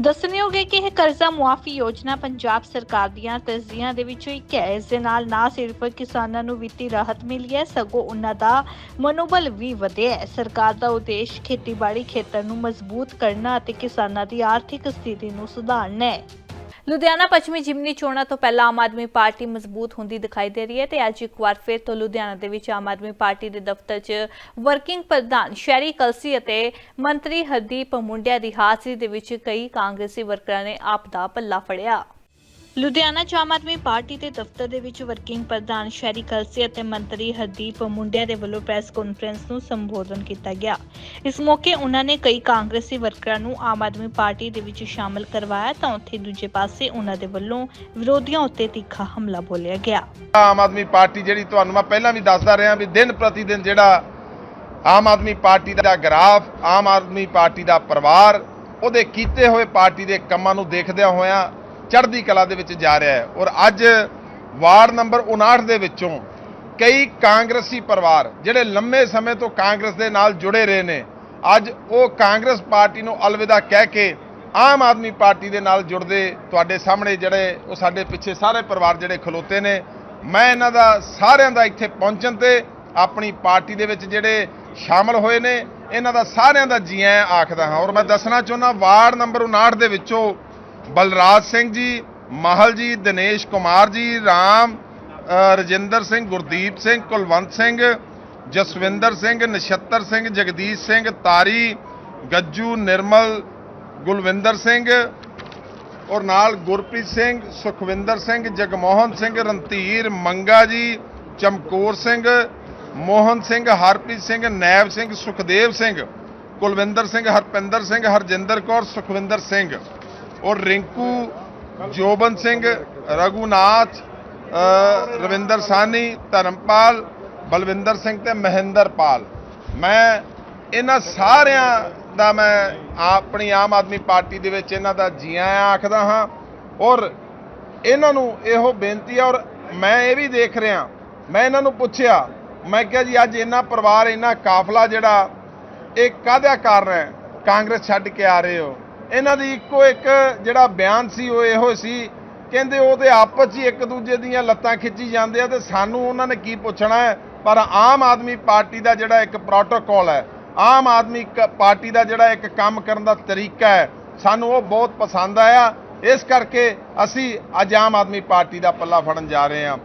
ਦੱਸਣਯੋਗ ਹੈ ਕਿ ਇਹ ਕਰਜ਼ਾ ਮੁਆਫੀ ਯੋਜਨਾ ਪੰਜਾਬ ਸਰਕਾਰ ਦੀਆਂ ਤਰਜੀਹਾਂ ਦੇ ਵਿੱਚੋਂ ਇੱਕ ਹੈ। ਇਸ ਦੇ ਨਾਲ ਨਾ ਸਿਰਫ ਕਿਸਾਨਾਂ ਨੂੰ ਵਿੱਤੀ ਰਾਹਤ ਮਿਲੀ ਹੈ ਸਗੋਂ ਉਹਨਾਂ ਦਾ ਮਨੋਬਲ ਵੀ ਵਧਿਆ ਹੈ। ਸਰਕਾਰ ਦਾ ਉਦੇਸ਼ ਖੇਤੀਬਾੜੀ ਖੇਤਰ ਨੂੰ ਮਜ਼ਬੂਤ ਕਰਨਾ ਅਤੇ ਕਿਸਾਨਾਂ ਦੀ ਆਰਥਿਕ ਸਥਿਤੀ ਨੂੰ ਸੁਧਾਰਨਾ ਹੈ। ਲੁਧਿਆਣਾ ਪੱਛਮੀ ਜਿਮਨੀ ਚੋਣਾਂ ਤੋਂ ਪਹਿਲਾਂ ਆਮ ਆਦਮੀ ਪਾਰਟੀ ਮਜ਼ਬੂਤ ਹੁੰਦੀ ਦਿਖਾਈ ਦੇ ਰਹੀ ਹੈ ਤੇ ਅੱਜ ਇੱਕ ਵਾਰ ਫਿਰ ਤੋਂ ਲੁਧਿਆਣਾ ਦੇ ਵਿੱਚ ਆਮ ਆਦਮੀ ਪਾਰਟੀ ਦੇ ਦਫ਼ਤਰ 'ਚ ਵਰਕਿੰਗ ਪ੍ਰਧਾਨ ਸ਼ੈਰੀ ਕਲਸੀ ਅਤੇ ਮੰਤਰੀ ਹਰਦੀਪ ਮੁੰਡਿਆ ਦੀ ਹਾਜ਼ਰੀ ਦੇ ਵਿੱਚ ਕਈ ਕਾਂਗਰਸੀ ਵਰਕਰਾਂ ਨੇ ਆਪ ਦਾ ਪੱਲਾ ਫੜਿਆ। ਲੁਧਿਆਣਾ 'ਚ ਆਮ ਆਦਮੀ ਪਾਰਟੀ ਦੇ ਦਫ਼ਤਰ ਦੇ ਵਿੱਚ ਵਰਕਿੰਗ ਪ੍ਰਧਾਨ ਸ਼ਹਿਰੀ ਕਲਸੀ ਅਤੇ ਮੰਤਰੀ ਹਰਦੀਪ ਮੁੰਡਿਆ ਦੇ ਵੱਲੋਂ ਪ੍ਰੈਸ ਕਾਨਫਰੰਸ ਨੂੰ ਸੰਬੋਧਨ ਕੀਤਾ ਗਿਆ। ਇਸ ਮੌਕੇ ਉਹਨਾਂ ਨੇ ਕਈ ਕਾਂਗਰਸੀ ਵਰਕਰਾਂ ਨੂੰ ਆਮ ਆਦਮੀ ਪਾਰਟੀ ਦੇ ਵਿੱਚ ਸ਼ਾਮਲ ਕਰਵਾਇਆ ਤਾਂ ਉੱਥੇ ਦੂਜੇ ਪਾਸੇ ਉਹਨਾਂ ਦੇ ਵੱਲੋਂ ਵਿਰੋਧੀਆਂ ਉੱਤੇ ਤਿੱਖਾ ਹਮਲਾ ਬੋਲਿਆ ਗਿਆ। ਆਮ ਆਦਮੀ ਪਾਰਟੀ ਜਿਹੜੀ ਤੁਹਾਨੂੰ ਮੈਂ ਪਹਿਲਾਂ ਵੀ ਦੱਸਦਾ ਰਿਹਾ ਵੀ ਦਿਨ ਪ੍ਰਤੀ ਦਿਨ ਜਿਹੜਾ ਆਮ ਆਦਮੀ ਪਾਰਟੀ ਦਾ ਗ੍ਰਾਫ, ਆਮ ਆਦਮੀ ਪਾਰਟੀ ਦਾ ਪਰਿਵਾਰ, ਉਹਦੇ ਕੀਤੇ ਹੋਏ ਪਾਰਟੀ ਦੇ ਕੰਮਾਂ ਨੂੰ ਦੇਖਦਿਆਂ ਹੋਇਆਂ ਚੜ੍ਹਦੀ ਕਲਾ ਦੇ ਵਿੱਚ ਜਾ ਰਿਹਾ ਹੈ। ਔਰ ਅੱਜ ਵਾਰਡ ਨੰਬਰ 59 ਦੇ ਵਿੱਚੋਂ ਕਈ ਕਾਂਗਰਸੀ ਪਰਿਵਾਰ ਜਿਹੜੇ ਲੰਮੇ ਸਮੇਂ ਤੋਂ ਕਾਂਗਰਸ ਦੇ ਨਾਲ ਜੁੜੇ ਰਹੇ ਨੇ, ਅੱਜ ਉਹ ਕਾਂਗਰਸ ਪਾਰਟੀ ਨੂੰ ਅਲਵਿਦਾ ਕਹਿ ਕੇ ਆਮ ਆਦਮੀ ਪਾਰਟੀ ਦੇ ਨਾਲ ਜੁੜਦੇ ਤੁਹਾਡੇ ਸਾਹਮਣੇ ਜਿਹੜੇ ਉਹ ਸਾਡੇ ਪਿੱਛੇ ਸਾਰੇ ਪਰਿਵਾਰ ਜਿਹੜੇ ਖਲੋਤੇ ਨੇ, ਮੈਂ ਇਹਨਾਂ ਦਾ ਸਾਰਿਆਂ ਦਾ ਇੱਥੇ ਪਹੁੰਚਣ ਤੇ ਆਪਣੀ ਪਾਰਟੀ ਦੇ ਵਿੱਚ ਜਿਹੜੇ ਸ਼ਾਮਲ ਹੋਏ ਨੇ, ਇਹਨਾਂ ਦਾ ਸਾਰਿਆਂ ਦਾ ਜੀ ਆਇਆਂ ਆਖਦਾ ਹਾਂ। ਔਰ ਮੈਂ ਦੱਸਣਾ ਚਾਹੁੰਦਾ ਵਾਰਡ ਨੰਬਰ 59 ਦੇ ਵਿੱਚੋਂ ਬਲਰਾਜ ਸਿੰਘ ਜੀ, ਮਾਹਲ ਜੀ, ਦਿਨੇਸ਼ ਕੁਮਾਰ ਜੀ, ਰਾਮ ਰਜਿੰਦਰ ਸਿੰਘ, ਗੁਰਦੀਪ ਸਿੰਘ, ਕੁਲਵੰਤ ਸਿੰਘ, ਜਸਵਿੰਦਰ ਸਿੰਘ, ਨਛੱਤਰ ਸਿੰਘ, ਜਗਦੀਸ਼ ਸਿੰਘ, ਤਾਰੀ, ਗੱਜੂ, ਨਿਰਮਲ, ਗੁਲਵਿੰਦਰ ਸਿੰਘ ਔਰ ਨਾਲ ਗੁਰਪ੍ਰੀਤ ਸਿੰਘ, ਸੁਖਵਿੰਦਰ ਸਿੰਘ, ਜਗਮੋਹਨ ਸਿੰਘ, ਰਣਧੀਰ, ਮੰਗਾ ਜੀ, ਚਮਕੌਰ ਸਿੰਘ, ਮੋਹਨ ਸਿੰਘ, ਹਰਪ੍ਰੀਤ ਸਿੰਘ, ਨੈਬ ਸਿੰਘ, ਸੁਖਦੇਵ ਸਿੰਘ, ਕੁਲਵਿੰਦਰ ਸਿੰਘ, ਹਰਪਿੰਦਰ ਸਿੰਘ, ਹਰਜਿੰਦਰ ਕੌਰ, ਸੁਖਵਿੰਦਰ ਸਿੰਘ। ਔਰ ਰਿੰਕੂ, ਜੋਬਨ ਸਿੰਘ, ਰਘੂਨਾਥ ਰਵਿੰਦਰ ਸਾਨੀ ਧਰਮਪਾਲ, ਬਲਵਿੰਦਰ ਸਿੰਘ ਤੇ ਮਹਿੰਦਰਪਾਲ ਮੈਂ ਇਹਨਾਂ ਸਾਰਿਆਂ ਦਾ ਮੈਂ ਆਪਣੀ ਆਮ ਆਦਮੀ ਪਾਰਟੀ ਦੇ ਵਿੱਚ ਇਹਨਾਂ ਦਾ ਜੀ ਆਇਆਂ ਆਖਦਾ ਹਾਂ। ਔਰ ਇਹਨਾਂ ਨੂੰ ਇਹੋ ਬੇਨਤੀ ਹੈ ਔਰ ਮੈਂ ਇਹ ਵੀ ਦੇਖ ਰਿਹਾ, ਮੈਂ ਇਹਨਾਂ ਨੂੰ ਪੁੱਛਿਆ, ਮੈਂ ਕਿਹਾ ਜੀ ਅੱਜ ਇਹਨਾਂ ਪਰਿਵਾਰ ਇੰਨਾ ਕਾਫਲਾ ਜਿਹੜਾ, ਇਹ ਕਾਹਦਾ ਕਾਰਨ ਹੈ? ਕਾਂਗਰਸ ਛੱਡ ਕੇ ਆ ਰਹੇ ਹੋ। ਇਹਨਾਂ ਦੀ ਇੱਕੋ ਇੱਕ ਜਿਹੜਾ ਬਿਆਨ ਸੀ, ਉਹ ਇਹੋ ਸੀ, ਕਹਿੰਦੇ ਉਹ ਤੇ ਆਪਸ 'ਚ ਹੀ ਇੱਕ ਦੂਜੇ ਦੀਆਂ ਲੱਤਾਂ ਖਿੱਚੀ ਜਾਂਦੇ ਆ ਤੇ ਸਾਨੂੰ ਉਹਨਾਂ ਨੇ ਕੀ ਪੁੱਛਣਾ ਹੈ? ਪਰ ਆਮ ਆਦਮੀ ਪਾਰਟੀ ਦਾ ਜਿਹੜਾ ਇੱਕ ਪ੍ਰੋਟੋਕਾਲ ਹੈ, ਆਮ ਆਦਮੀ ਕ- ਪਾਰਟੀ ਦਾ ਜਿਹੜਾ ਇੱਕ ਕੰਮ ਕਰਨ ਦਾ ਤਰੀਕਾ ਹੈ, ਸਾਨੂੰ ਉਹ ਬਹੁਤ ਪਸੰਦ ਆਇਆ। ਇਸ ਕਰਕੇ ਅਸੀਂ ਅੱਜ ਆਮ ਆਦਮੀ ਪਾਰਟੀ ਦਾ ਪੱਲਾ ਫੜਨ ਜਾ ਰਹੇ ਹਾਂ।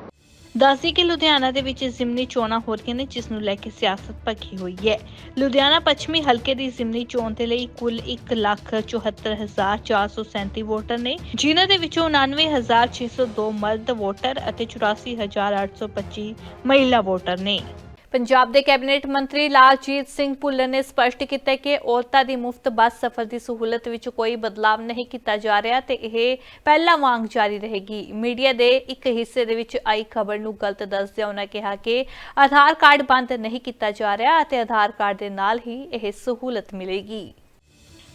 ਦੱਸਦੀ ਕਿ ਲੁਧਿਆਣਾ ਦੇ ਵਿੱਚ ਜ਼ਿਮਨੀ ਚੋਣਾਂ ਹੋ ਰਹੀਆਂ ਨੇ, ਜਿਸ ਨੂੰ ਲੈ ਕੇ ਸਿਆਸਤ ਭਖੀ ਹੋਈ ਹੈ। ਲੁਧਿਆਣਾ ਪੱਛਮੀ ਹਲਕੇ ਦੀ ਜ਼ਿਮਨੀ ਚੋਣ ਦੇ ਲਈ ਕੁੱਲ 174437 ਵੋਟਰ ਨੇ, ਜਿਨ੍ਹਾਂ ਦੇ ਵਿੱਚੋਂ 99602 ਮਰਦ ਵੋਟਰ ਅਤੇ 84825 ਮਹਿਲਾ ਵੋਟਰ ਨੇ। ਪੰਜਾਬ ਦੇ ਕੈਬਨਿਟ ਮੰਤਰੀ ਲਾਲਜੀਤ ਸਿੰਘ ਭੁੱਲਰ ਨੇ ਸਪਸ਼ਟ ਕੀਤਾ ਕਿ ਔਰਤਾਂ ਦੀ ਮੁਫਤ ਬੱਸ ਸਫ਼ਰ ਦੀ ਸਹੂਲਤ ਵਿੱਚ ਕੋਈ ਬਦਲਾਅ ਨਹੀਂ ਕੀਤਾ ਜਾ ਰਿਹਾ ਤੇ ਇਹ ਪਹਿਲਾਂ ਵਾਂਗ ਜਾਰੀ ਰਹੇਗੀ। ਮੀਡੀਆ ਦੇ ਇੱਕ ਹਿੱਸੇ ਦੇ ਵਿੱਚ ਆਈ ਖਬਰ ਨੂੰ ਗਲਤ ਦੱਸਦਿਆਂ ਉਹਨਾਂ ਕਿਹਾ ਕਿ ਆਧਾਰ ਕਾਰਡ ਬੰਦ ਨਹੀਂ ਕੀਤਾ ਜਾ ਰਿਹਾ ਅਤੇ ਆਧਾਰ ਕਾਰਡ ਦੇ ਨਾਲ ਹੀ ਇਹ ਸਹੂਲਤ ਮਿਲੇਗੀ।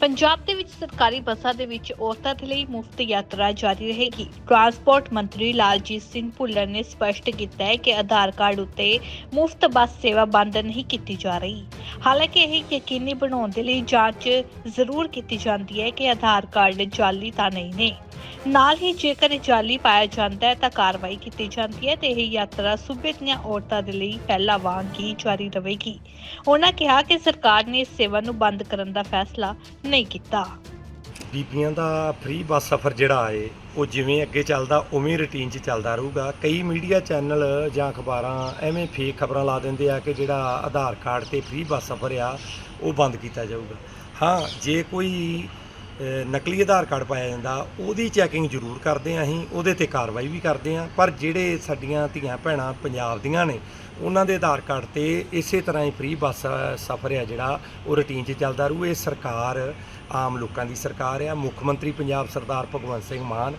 ਪੰਜਾਬ ਦੇ ਵਿੱਚ ਸਰਕਾਰੀ ਬੱਸਾਂ ਦੇ ਵਿੱਚ ਔਰਤਾਂ ਦੇ ਲਈ ਮੁਫਤ ਯਾਤਰਾ ਜਾਰੀ ਰਹੇਗੀ। ਟਰਾਂਸਪੋਰਟ ਮੰਤਰੀ ਲਾਲਜੀਤ ਸਿੰਘ ਭੁੱਲਰ ਨੇ ਸਪਸ਼ਟ ਕੀਤਾ ਹੈ ਕਿ ਆਧਾਰ ਕਾਰਡ ਉੱਤੇ ਮੁਫਤ ਬੱਸ ਸੇਵਾ ਬੰਦ ਨਹੀਂ ਕੀਤੀ ਜਾ ਰਹੀ। ਹਾਲਾਂਕਿ ਇਹ ਯਕੀਨੀ ਬਣਾਉਣ ਦੇ ਲਈ ਜਾਂਚ ਜ਼ਰੂਰ ਕੀਤੀ ਜਾਂਦੀ ਹੈ ਕਿ ਆਧਾਰ ਕਾਰਡ ਜਾਲੀ ਤਾਂ ਨਹੀਂ ਨੇ। ਨਾਲ ਹੀ ਜੇਕਰ ਜਾਲੀ ਪਾਇਆ ਜਾਂਦਾ ਹੈ, ਤਾਂ ਕਾਰਵਾਈ ਕੀਤੀ ਜਾਂਦੀ ਹੈ ਤੇ ਇਹ ਯਾਤਰਾ ਸੂਬੇ ਦੀਆਂ ਔਰਤਾਂ ਦੇ ਲਈ ਪਹਿਲਾਂ ਵਾਂਗ ਹੀ ਜਾਰੀ ਰਹੇਗੀ। ਉਹਨਾਂ ਕਿਹਾ ਕਿ ਸਰਕਾਰ ਨੇ ਇਸ ਸੇਵਾ ਨੂੰ ਬੰਦ ਕਰਨ ਦਾ ਫੈਸਲਾ ਨਹੀਂ ਕੀਤਾ। ਬੀਬੀਆਂ ਦਾ ਫ੍ਰੀ ਬੱਸ ਸਫ਼ਰ ਜਿਹੜਾ ਏ ਉਹ ਜਿਵੇਂ ਅੱਗੇ ਚੱਲਦਾ, ਉਵੇਂ ਰੁਟੀਨ 'ਚ ਚੱਲਦਾ ਰਹੂਗਾ। ਕਈ ਮੀਡੀਆ ਚੈਨਲ ਜਾਂ ਅਖਬਾਰਾਂ ਐਵੇਂ ਫੇਕ ਖਬਰਾਂ ਲਾ ਦਿੰਦੇ ਆ ਕਿ ਜਿਹੜਾ ਆਧਾਰ ਕਾਰਡ ਤੇ ਫ੍ਰੀ ਬੱਸ ਸਫ਼ਰ ਆ, ਉਹ ਬੰਦ ਕੀਤਾ ਜਾਊਗਾ। ਹਾਂ, ਜੇ ਕੋਈ ਨਕਲੀ ਆਧਾਰ ਕਾਰਡ ਪਾਇਆ ਜਾਂਦਾ, ਉਹਦੀ ਚੈਕਿੰਗ ਜ਼ਰੂਰ ਕਰਦੇ ਆ ਅਸੀਂ, ਉਹਦੇ ਤੇ ਕਾਰਵਾਈ ਵੀ ਕਰਦੇ ਆ, ਪਰ ਜਿਹੜੇ ਸਾਡੀਆਂ ਧੀਆਂ ਭੈਣਾਂ ਪੰਜਾਬ ਦੀਆਂ ਨੇ, ਉਹਨਾਂ ਦੇ ਆਧਾਰ ਕਾਰਡ ਤੇ ਇਸੇ ਤਰ੍ਹਾਂ ਹੀ ਫ੍ਰੀ ਬੱਸ ਸਫ਼ਰ ਆ ਜਿਹੜਾ, ਉਹ ਰੁਟੀਨ 'ਚ ਚੱਲਦਾ ਰਹੂ। ਇਹ ਸਰਕਾਰ, ਆਮ ਲੋਕਾਂ ਦੀ ਸਰਕਾਰ ਆ, ਮੁੱਖ ਮੰਤਰੀ ਪੰਜਾਬ ਸਰਦਾਰ ਭਗਵੰਤ ਸਿੰਘ ਮਾਨ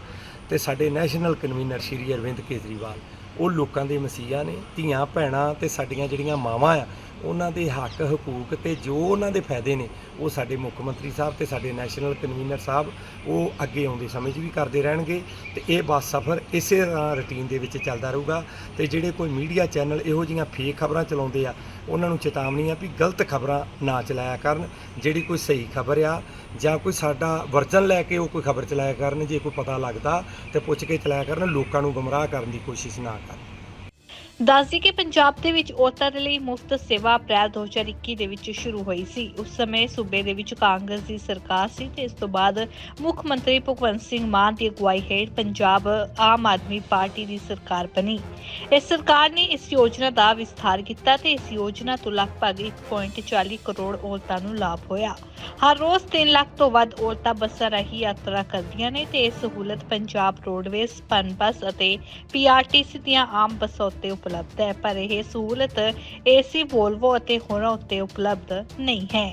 ਤੇ ਸਾਡੇ ਨੈਸ਼ਨਲ ਕਨਵੀਨਰ ਸ਼੍ਰੀ ਅਰਵਿੰਦ ਕੇਜਰੀਵਾਲ। ਉਹ ਲੋਕਾਂ ਦੇ ਮਸੀਹਾ ਨੇ, ਧੀਆਂ, ਭੈਣਾਂ ਤੇ ਸਾਡੀਆਂ ਜਿਹੜੀਆਂ ਮਾਵਾਂ ਆ ਉਹਨਾਂ ਦੇ ਹੱਕ, ਹਕੂਕ ਤੇ ਜੋ ਉਹਨਾਂ ਦੇ ਫਾਇਦੇ ਨੇ, ਉਹ ਸਾਡੇ ਮੁੱਖ ਮੰਤਰੀ ਸਾਹਿਬ ਤੇ ਸਾਡੇ ਨੈਸ਼ਨਲ ਕਨਵੀਨਰ ਸਾਹਿਬ, ਉਹ ਅੱਗੇ ਆਉਂਦੇ ਸਮੇਂ 'ਚ ਵੀ ਕਰਦੇ ਰਹਿਣਗੇ ਤੇ ਇਹ ਬੱਸ ਸਫ਼ਰ ਇਸੇ ਤਰ੍ਹਾਂ ਰੁਟੀਨ ਦੇ ਵਿੱਚ ਚੱਲਦਾ ਰਹੂਗਾ ਤੇ ਜਿਹੜੇ ਕੋਈ ਮੀਡੀਆ ਚੈਨਲ ਇਹੋ ਜਿਹੀਆਂ ਫੇਕ ਖਬਰਾਂ ਚਲਾਉਂਦੇ ਆ, ਉਹਨਾਂ ਨੂੰ ਚੇਤਾਵਨੀ ਆ ਵੀ ਗਲਤ ਖਬਰਾਂ ਨਾ ਚਲਾਇਆ ਕਰਨ, ਜਿਹੜੀ ਕੋਈ ਸਹੀ ਖਬਰ ਆ ਜਾਂ ਕੋਈ ਸਾਡਾ ਵਰਜਨ ਲੈ ਕੇ ਉਹ ਕੋਈ ਖਬਰ ਚਲਾਇਆ ਕਰਨ, ਜੇ ਕੋਈ ਪਤਾ ਲੱਗਦਾ ਤੇ ਪੁੱਛ ਕੇ ਚਲਾਇਆ ਕਰਨ, ਲੋਕਾਂ ਨੂੰ ਗੁੰਮਰਾਹ ਕਰਨ ਦੀ ਕੋਸ਼ਿਸ਼ ਨਾ ਕਰਨ। ਦੱਸਦੀ ਕਿ ਪੰਜਾਬ ਦੇ ਵਿੱਚ ਔਰਤਾਂ ਦੇ ਲਈ ਮੁਫਤ ਸੇਵਾ ਅਪ੍ਰੈਲ 2021 ਦੇ ਵਿੱਚ ਸ਼ੁਰੂ ਹੋਈ ਸੀ। ਉਸ ਸਮੇਂ ਸੂਬੇ ਦੇ ਵਿੱਚ ਕਾਂਗਰਸ ਦੀ ਸਰਕਾਰ ਸੀ ਤੇ ਇਸ ਤੋਂ ਬਾਅਦ ਮੁੱਖ ਮੰਤਰੀ ਭਗਵੰਤ ਸਿੰਘ ਮਾਨ ਦੀ ਅਗਵਾਈ ਹੇਠ ਪੰਜਾਬ ਆਮ ਆਦਮੀ ਪਾਰਟੀ ਦੀ ਸਰਕਾਰ ਬਣੀ। ਇਸ ਸਰਕਾਰ ਨੇ ਇਸ ਯੋਜਨਾ ਦਾ ਵਿਸਥਾਰ ਕੀਤਾ ਤੇ ਇਸ ਯੋਜਨਾ ਤੋਂ ਲਗਭਗ 1.40 ਕਰੋੜ ਔਰਤਾਂ ਨੂੰ ਲਾਭ ਹੋਇਆ। ਹਰ ਰੋਜ਼ 3 ਲੱਖ ਤੋਂ ਵੱਧ ਔਰਤਾਂ ਬੱਸਾਂ ਰਾਹੀਂ ਯਾਤਰਾ ਕਰਦੀਆਂ ਨੇ ਤੇ ਇਹ ਸਹੂਲਤ ਪੰਜਾਬ ਰੋਡਵੇਜ਼ ਪਨ ਬੱਸ ਅਤੇ ਪੀਆਰਟੀਸੀ ਦੀਆਂ ਆਮ ਬੱਸਾਂ ਉੱਤੇ ਉਪਲਬਧ ਹੈ, ਪਰ ਇਹ ਸਹੂਲਤ ਏਸੀ ਵੋਲਵੋ ਅਤੇ ਹੋਰਾਂ ਉੱਤੇ ਉਪਲਬਧ ਨਹੀਂ ਹੈ।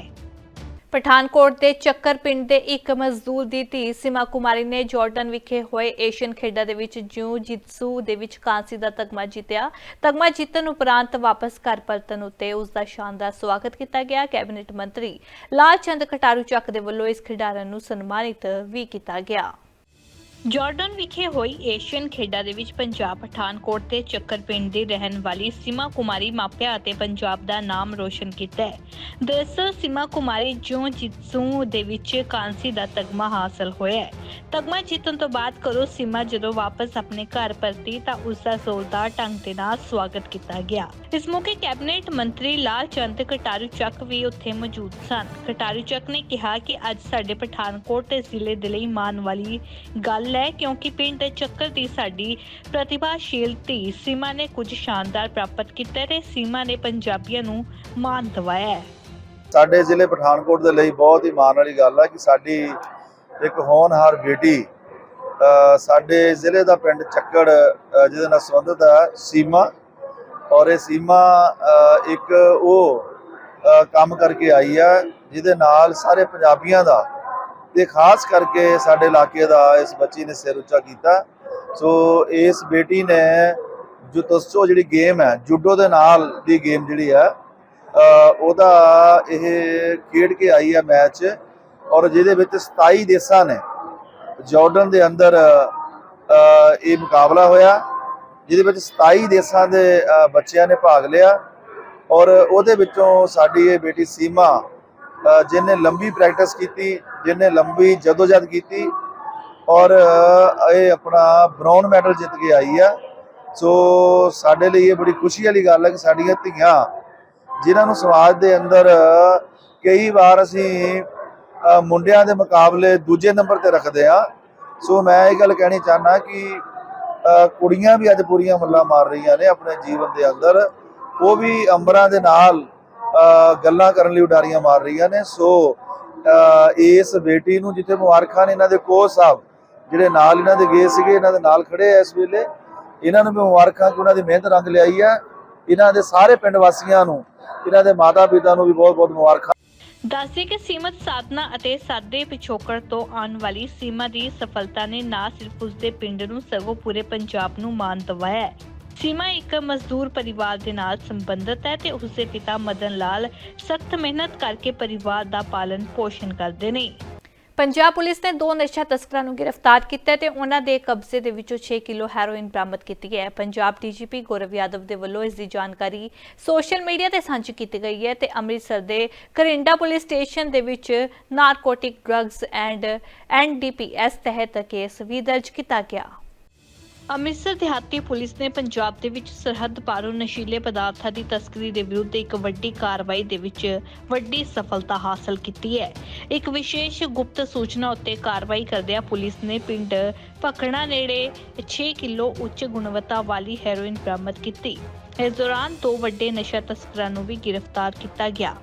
ਪਠਾਨਕੋਟ ਦੇ ਚੱਕਰ ਪਿੰਡ ਦੇ ਇੱਕ ਮਜ਼ਦੂਰ ਦੀ ਧੀ ਸੀਮਾ ਕੁਮਾਰੀ ਨੇ ਜਾਰਡਨ ਵਿਖੇ ਹੋਏ ਏਸ਼ੀਅਨ ਖੇਡਾਂ ਦੇ ਵਿੱਚ ਜਿਉ ਜਿਤਸੂ ਦੇ ਵਿੱਚ ਕਾਂਸੀ ਦਾ ਤਗਮਾ ਜਿੱਤਿਆ। ਤਗਮਾ ਜਿੱਤਣ ਉਪਰੰਤ ਵਾਪਸ ਘਰ ਪਰਤਣ ਉੱਤੇ ਉਸ ਦਾ ਸ਼ਾਨਦਾਰ ਸਵਾਗਤ ਕੀਤਾ ਗਿਆ। ਕੈਬਨਿਟ ਮੰਤਰੀ ਲਾਲ ਚੰਦ ਕਟਾਰੂ ਚੱਕ ਦੇ ਵੱਲੋਂ ਇਸ ਖਿਡਾਰਨ ਨੂੰ ਸਨਮਾਨਿਤ ਵੀ ਕੀਤਾ ਗਿਆ। ਜਾਰਡਨ ਵਿਖੇ ਹੋਈ ਏਸ਼ੀਅਨ ਖੇਡਾਂ ਦੇ ਵਿੱਚ ਪੰਜਾਬ, ਪਠਾਨਕੋਟ ਦੇ ਚੱਕਰ ਪਿੰਡ ਦੀ ਰਹਿਣ ਵਾਲੀ ਸੀਮਾ ਕੁਮਾਰੀ ਮਾਪਿਆਂ ਅਤੇ ਪੰਜਾਬ ਦਾ ਨਾਮ ਰੋਸ਼ਨ ਕੀਤਾ ਹੈ। ਦਰਅਸਲ, ਸੀਮਾ ਕੁਮਾਰੀ ਜੋ ਜਿਤਸੂ ਦੇ ਵਿੱਚ ਕਾਂਸੀ ਦਾ ਤਗਮਾ ਹਾਸਲ ਹੋਇਆ ਹੈ। ਤਗਮਾ ਜਿੱਤਣ ਤੋਂ ਬਾਅਦ ਕਰੋ ਸੀਮਾ ਜਦੋਂ ਵਾਪਸ ਆਪਣੇ ਘਰ ਪਰਤੀ ਤਾਂ ਉਸ ਦਾ ਜ਼ੋਰਦਾਰ ਢੰਗ ਦੇ ਨਾਲ ਸਵਾਗਤ ਕੀਤਾ ਗਿਆ। ਇਸ ਮੌਕੇ ਕੈਬਨਿਟ ਮੰਤਰੀ ਲਾਲ ਚੰਦ ਕਟਾਰੂ ਚੱਕ ਵੀ ਉੱਥੇ ਮੌਜੂਦ ਸਨ। ਕਟਾਰੂ ਚੱਕ ਨੇ ਕਿਹਾ ਕਿ ਅੱਜ ਸਾਡੇ ਪਠਾਨਕੋਟ ਤੇ ਜ਼ਿਲ੍ਹੇ ਦੇ ਲਈ ਮਾਣ ਵਾਲੀ ਗੱਲ ਹੈ ਕਿਉਂਕਿ ਪਿੰਡ ਚੱਕਰ ਦੀ ਸਾਡੀ ਪ੍ਰਤਿਭਾਸ਼ੀਲ ਧੀ ਸੀਮਾ ਨੇ ਕੁਝ ਸ਼ਾਨਦਾਰ ਪ੍ਰਾਪਤ ਕੀਤਾ ਹੈ ਤੇ ਸੀਮਾ ਨੇ ਪੰਜਾਬੀਆਂ ਨੂੰ ਮਾਣ ਦਿਵਾਇਆ ਹੈ। ਸਾਡੇ ਜ਼ਿਲ੍ਹੇ ਪਠਾਨਕੋਟ ਦੇ ਲਈ ਬਹੁਤ ਹੀ ਮਾਣ ਵਾਲੀ ਗੱਲ ਹੈ ਕਿ ਸਾਡੀ ਇੱਕ ਹੋਣਹਾਰ ਬੇਟੀ ਅ, ਸਾਡੇ ਜ਼ਿਲ੍ਹੇ ਦਾ ਪਿੰਡ ਚੱਕੜ ਅ, ਜਿਹਦੇ ਨਾਲ ਸੰਬੰਧਿਤ ਹੈ ਸੀਮਾ। ਔਰ ਇਹ ਸੀਮਾ ਅ, ਇੱਕ ਉਹ ਅ, ਕੰਮ ਕਰਕੇ ਆਈ ਹੈ ਜਿਹਦੇ ਨਾਲ ਸਾਰੇ ਪੰਜਾਬੀਆਂ ਦਾ ਤੇ ਖਾਸ ਕਰਕੇ ਸਾਡੇ ਇਲਾਕੇ ਦਾ ਇਸ ਬੱਚੀ ਨੇ ਸਿਰ ਉੱਚਾ ਕੀਤਾ। ਸੋ ਇਸ ਬੇਟੀ ਨੇ ਜੋ ਜੁਤਸੋ ਜਿਹੜੀ ਗੇਮ ਹੈ ਜੂਡੋ ਦੇ ਨਾਲ ਦੀ ਗੇਮ ਜਿਹੜੀ ਹੈ ਉਹਦਾ ਇਹ ਖੇਡ ਕੇ ਆਈ ਹੈ ਮੈਚ ਔਰ ਜਿਹਦੇ ਵਿੱਚ 27 ਦੇਸ਼ਾਂ ਨੇ ਜਾਰਡਨ ਦੇ ਅੰਦਰ ਇਹ ਮੁਕਾਬਲਾ ਹੋਇਆ ਜਿਹਦੇ ਵਿੱਚ 27 ਦੇਸ਼ਾਂ ਦੇ ਬੱਚਿਆਂ ਨੇ ਭਾਗ ਲਿਆ ਔਰ ਉਹਦੇ ਵਿੱਚੋਂ ਸਾਡੀ ਇਹ ਬੇਟੀ ਸੀਮਾ ਅ, ਜਿਹਨੇ ਲੰਬੀ ਪ੍ਰੈਕਟਿਸ ਕੀਤੀ ਜਿਹਨੇ ਲੰਬੀ ਜਦੋਜਦ ਕੀਤੀ ਔਰ ਇਹ ਆਪਣਾ ਬ੍ਰਾਊਨ ਮੈਡਲ ਜਿੱਤ ਕੇ ਆਈ ਆ। ਸੋ, ਸਾਡੇ ਲਈ ਇਹ ਬੜੀ ਖੁਸ਼ੀ ਵਾਲੀ ਗੱਲ ਹੈ ਕਿ ਸਾਡੀਆਂ ਧੀਆਂ, ਜਿਨ੍ਹਾਂ ਨੂੰ ਸਮਾਜ ਦੇ ਅੰਦਰ, ਕਈ ਵਾਰ ਅਸੀਂ ਮੁੰਡਿਆਂ ਦੇ ਮੁਕਾਬਲੇ ਦੂਜੇ ਨੰਬਰ ਤੇ ਰੱਖਦੇ ਆ ਸੋ, ਮੈਂ ਇਹ ਗੱਲ ਕਹਿਣੀ ਚਾਹਨਾ ਕਿ ਕੁੜੀਆਂ ਵੀ ਅੱਜ ਪੂਰੀਆਂ ਮੱਲਾਂ ਮਾਰ ਰਹੀਆਂ ਨੇ ਆਪਣੇ ਜੀਵਨ ਦੇ ਅੰਦਰ। ਉਹ ਵੀ ਅੰਬਰਾਂ ਦੇ ਨਾਲ ਗੱਲਾਂ ਕਰਨ ਲਈ ਉਡਾਰੀਆਂ ਮਾਰ ਰਹੀਆਂ ਨੇ। ਸੋ ਇਸ ਬੇਟੀ ਨੂੰ ਜਿੱਥੇ ਮੁਬਾਰਕਾਂ ਨੇ ਇਹਨਾਂ ਦੇ ਕੋਚ ਸਾਹਿਬ ਜਿਹੜੇ ਨਾਲ ਇਹਨਾਂ ਦੇ ਗਏ ਸੀਗੇ, ਇਹਨਾਂ ਦੇ ਨਾਲ ਖੜੇ ਆ ਇਸ ਵੇਲੇ। ਇਹਨਾਂ ਨੂੰ ਮੁਬਾਰਕਾਂ ਕਿ ਉਹਨਾਂ ਦੀ ਮਿਹਨਤ ਰੰਗ ਲਿਆਈ ਹੈ ਇਹਨਾਂ ਦੇ ਸਾਰੇ ਪਿੰਡ ਵਾਸੀਆਂ ਨੂੰ, ਇਹਨਾਂ ਦੇ ਮਾਤਾ ਪਿਤਾ ਨੂੰ ਵੀ ਬਹੁਤ ਬਹੁਤ ਮੁਬਾਰਕਾਂ ਦੱਸਦੇ ਕਿ ਸੀਮਤ ਸਾਧਨਾ ਅਤੇ ਸਾਦੇ ਪਿਛੋਕੜ ਤੋਂ ਆਉਣ ਵਾਲੀ ਸੀਮਾ ਦੀ ਸਫਲਤਾ ਨੇ ਨਾ ਸਿਰਫ ਉਸਦੇ ਪਿੰਡ ਨੂੰ, ਸਗੋਂ ਪੂਰੇ ਪੰਜਾਬ ਨੂੰ ਮਾਣ ਦਵਾਇਆ ਸੀਮਾ ਇੱਕ ਮਜ਼ਦੂਰ ਪਰਿਵਾਰ ਦੇ ਨਾਲ ਸੰਬੰਧਿਤ ਹੈ ਤੇ ਉਸਦੇ ਪਿਤਾ ਮਦਨ ਲਾਲ ਸਖਤ ਮਿਹਨਤ ਕਰਕੇ ਪਰਿਵਾਰ ਦਾ ਪਾਲਣ ਪੋਸ਼ਣ ਕਰਦੇ ਨੇ। ਪੰਜਾਬ ਪੁਲਿਸ ਨੇ ਦੋ ਨਸ਼ਾ ਤਸਕਰਾਂ ਨੂੰ ਗ੍ਰਿਫਤਾਰ ਕੀਤਾ ਹੈ ਤੇ ਉਹਨਾਂ ਦੇ ਕਬਜ਼ੇ ਦੇ ਵਿੱਚੋਂ 6 ਕਿਲੋ ਹੈਰੋਇਨ ਬਰਾਮਦ ਕੀਤੀ ਹੈ। ਪੰਜਾਬ ਡੀਜੀਪੀ ਗੌਰਵ ਯਾਦਵ ਦੇ ਵੱਲੋਂ ਇਸ ਦੀ ਜਾਣਕਾਰੀ ਸੋਸ਼ਲ ਮੀਡੀਆ ਤੇ ਸਾਂਝੀ ਕੀਤੀ ਗਈ ਹੈ ਤੇ ਅੰਮ੍ਰਿਤਸਰ ਦੇ ਕਰਿੰਡਾ ਪੁਲਿਸ ਸਟੇਸ਼ਨ ਦੇ ਵਿੱਚ narcotic drugs and N D P S ਤਹਿਤ ਕੇਸ ਵੀ ਦਰਜ ਕੀਤਾ ਗਿਆ। ਅੰਮ੍ਰਿਤਸਰ ਦਿਹਾਤੀ ਪੁਲਿਸ ਨੇ ਪੰਜਾਬ ਦੇ ਵਿੱਚ ਸਰਹੱਦ ਪਾਰੋਂ ਨਸ਼ੀਲੇ ਪਦਾਰਥਾਂ ਦੀ ਤਸਕਰੀ ਦੇ ਵਿਰੁੱਧ ਇੱਕ ਵੱਡੀ ਕਾਰਵਾਈ ਦੇ ਵਿੱਚ ਵੱਡੀ ਸਫਲਤਾ ਹਾਸਲ ਕੀਤੀ ਹੈ। ਇੱਕ ਵਿਸ਼ੇਸ਼ ਗੁਪਤ ਸੂਚਨਾ ਉੱਤੇ ਕਾਰਵਾਈ ਕਰਦਿਆਂ ਪੁਲਿਸ ਨੇ ਪਿੰਡ ਭਕਣਾ ਨੇੜੇ 6 ਕਿਲੋ ਉੱਚ ਗੁਣਵੱਤਾ ਵਾਲੀ ਹੈਰੋਇਨ ਬਰਾਮਦ ਕੀਤੀ। ਇਸ ਦੌਰਾਨ ਦੋ ਵੱਡੇ ਨਸ਼ਾ ਤਸਕਰਾਂ ਨੂੰ ਵੀ ਗ੍ਰਿਫਤਾਰ ਕੀਤਾ ਗਿਆ।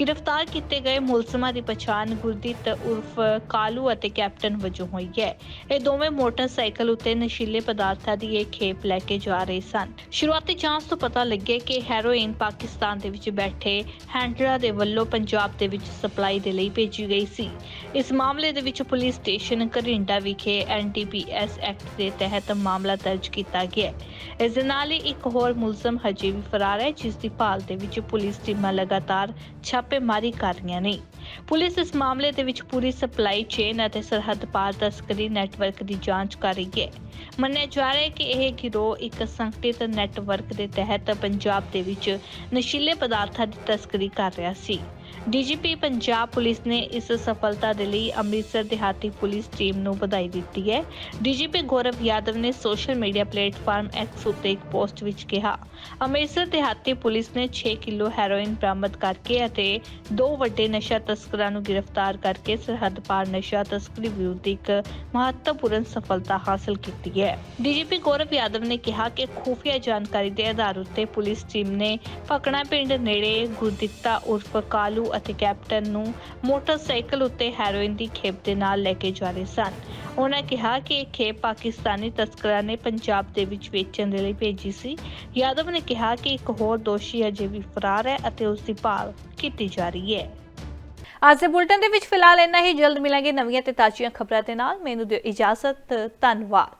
ਗ੍ਰਿਫਤਾਰ ਕੀਤੇ ਗਏ ਮੁਲਜ਼ਮਾਂ ਦੀ ਪਛਾਣ ਗੁਰਦੀਪ ਉਰਫ ਕਾਲੂ ਅਤੇ ਕੈਪਟਨ ਵਜੋਂ ਹੋਈ ਹੈ। ਇਹ ਦੋਵੇਂ ਮੋਟਰਸਾਈਕਲ ਉੱਤੇ ਨਸ਼ੀਲੇ ਪਦਾਰਥਾਂ ਦੀ ਇਹ ਖੇਪ ਲੈ ਕੇ ਜਾ ਰਹੇ ਸਨ। ਸ਼ੁਰੂਆਤੀ ਜਾਂਚ ਤੋਂ ਪਤਾ ਲੱਗਿਆ ਕਿ ਹੈਰੋਇਨ ਪਾਕਿਸਤਾਨ ਦੇ ਵਿੱਚ ਬੈਠੇ ਹੈਂਡਲਰਾਂ ਦੇ ਵੱਲੋਂ ਪੰਜਾਬ ਦੇ ਵਿੱਚ ਸਪਲਾਈ ਦੇ ਲਈ ਭੇਜੀ ਗਈ ਸੀ। ਇਸ ਮਾਮਲੇ ਦੇ ਵਿੱਚ ਪੁਲਿਸ ਸਟੇਸ਼ਨ ਕਰਿੰਡਾ ਵਿਖੇ ਐਨਟੀਪੀਐਸ ਐਕਟ ਦੇ ਤਹਿਤ ਮਾਮਲਾ ਦਰਜ ਕੀਤਾ ਗਿਆ। ਇਸ ਦੇ ਨਾਲ ਹੀ ਇੱਕ ਹੋਰ ਮੁਲਜ਼ਮ ਹਜੇ ਵੀ ਫਰਾਰ ਹੈ, ਜਿਸ ਦੀ ਭਾਲ ਦੇ ਵਿੱਚ ਪੁਲਿਸ ਟੀਮਾਂ ਲਗਾਤਾਰ ਛਾਪੇਮਾਰੀ ਕਰ ਰਹੀਆਂ ਨੇ। ਪੁਲਿਸ ਇਸ ਮਾਮਲੇ ਦੇ ਵਿੱਚ ਪੂਰੀ ਸਪਲਾਈ ਚੇਨ ਅਤੇ ਸਰਹੱਦ ਪਾਰ ਤਸਕਰੀ ਨੈਟਵਰਕ ਦੀ ਜਾਂਚ ਕਰ ਰਹੀ ਹੈ। ਮੰਨਿਆ ਜਾ ਰਿਹਾ ਹੈ ਕਿ ਇਹ ਗਿਰੋਹ ਇੱਕ ਸੰਗਠਿਤ ਨੈਟਵਰਕ ਦੇ ਤਹਿਤ ਪੰਜਾਬ ਦੇ ਵਿੱਚ ਨਸ਼ੀਲੇ ਪਦਾਰਥਾਂ ਦੀ ਤਸਕਰੀ ਕਰ ਰਿਹਾ ਸੀ। ਡੀਜੀਪੀ ਪੰਜਾਬ ਪੁਲਿਸ ਨੇ ਇਸ ਸਫਲਤਾ ਦੇ ਲਈ ਅੰਮ੍ਰਿਤਸਰ ਦਿਹਾਤੀ ਪੁਲਿਸ ਟੀਮ ਨੂੰ ਵਧਾਈ ਦਿੱਤੀ ਹੈ। ਡੀਜੀਪੀ ਗੌਰਵ ਯਾਦਵ ਨੇ ਸੋਸ਼ਲ ਮੀਡੀਆ ਪਲੇਟਫਾਰਮ ਐਕਸ ਉੱਤੇ ਇੱਕ ਪੋਸਟ ਵਿੱਚ ਕਿਹਾ, ਅੰਮ੍ਰਿਤਸਰ ਦਿਹਾਤੀ ਪੁਲਿਸ ਨੇ 6 ਕਿਲੋ ਹੈਰੋਇਨ ਬਰਾਮਦ ਕਰਕੇ ਅਤੇ ਦੋ ਵੱਡੇ ਨਸ਼ਾ ਤਸਕਰਾਂ ਨੂੰ ਗ੍ਰਿਫਤਾਰ ਕਰਕੇ ਸਰਹੱਦ ਪਾਰ ਨਸ਼ਾ ਤਸਕਰੀ ਵਿਰੁੱਧ ਇੱਕ ਮਹੱਤਵਪੂਰਨ ਸਫਲਤਾ ਹਾਸਲ ਕੀਤੀ ਹੈ। ਡੀਜੀਪੀ ਗੌਰਵ ਯਾਦਵ ਨੇ ਕਿਹਾ ਕਿ ਖੁਫੀਆ ਜਾਣਕਾਰੀ ਦੇ ਆਧਾਰ ਉੱਤੇ ਪੁਲਿਸ ਟੀਮ ਨੇ ਪਕਣਾ ਪਿੰਡ ਨੇੜੇ ਗੁਰਦਿੱਤਾ ਉਰਫ ਕਾਲੂ ਅਤੇ ਕੈਪਟਨ ਨੂੰ ਮੋਟਰਸਾਈਕਲ ਉੱਤੇ ਹੈਰੋਇਨ ਦੀ ਖੇਪ ਦੇ ਨਾਲ ਲੈ ਕੇ ਜਾ ਰਹੇ ਸਨ। ਉਹਨਾਂ ਕਿਹਾ ਕਿ ਇਹ ਖੇਪ ਪਾਕਿਸਤਾਨੀ ਤਸਕਰਾਂ ਨੇ ਪੰਜਾਬ ਦੇ ਵਿੱਚ ਵੇਚਣ ਦੇ ਲਈ ਭੇਜੀ ਸੀ। ਯਾਦਵ ਨੇ ਕਿਹਾ ਕਿ ਇੱਕ ਹੋਰ ਦੋਸ਼ੀ ਅਜੇ ਵੀ ਫਰਾਰ ਹੈ ਅਤੇ ਉਸ ਦੀ ਭਾਲ ਕੀਤੀ ਜਾ ਰਹੀ ਹੈ। ਅੱਜ ਦੇ ਬੁਲਟਨ ਦੇ ਵਿੱਚ ਫਿਲਹਾਲ ਇੰਨਾ ਹੀ। ਜਲਦ ਮਿਲਾਂਗੇ ਨਵੀਆਂ ਤੇ ਤਾਜ਼ੀਆਂ ਖਬਰਾਂ ਦੇ ਨਾਲ। ਮੈਨੂੰ ਦਿਓ ਇਜਾਜ਼ਤ। ਧੰਨਵਾਦ।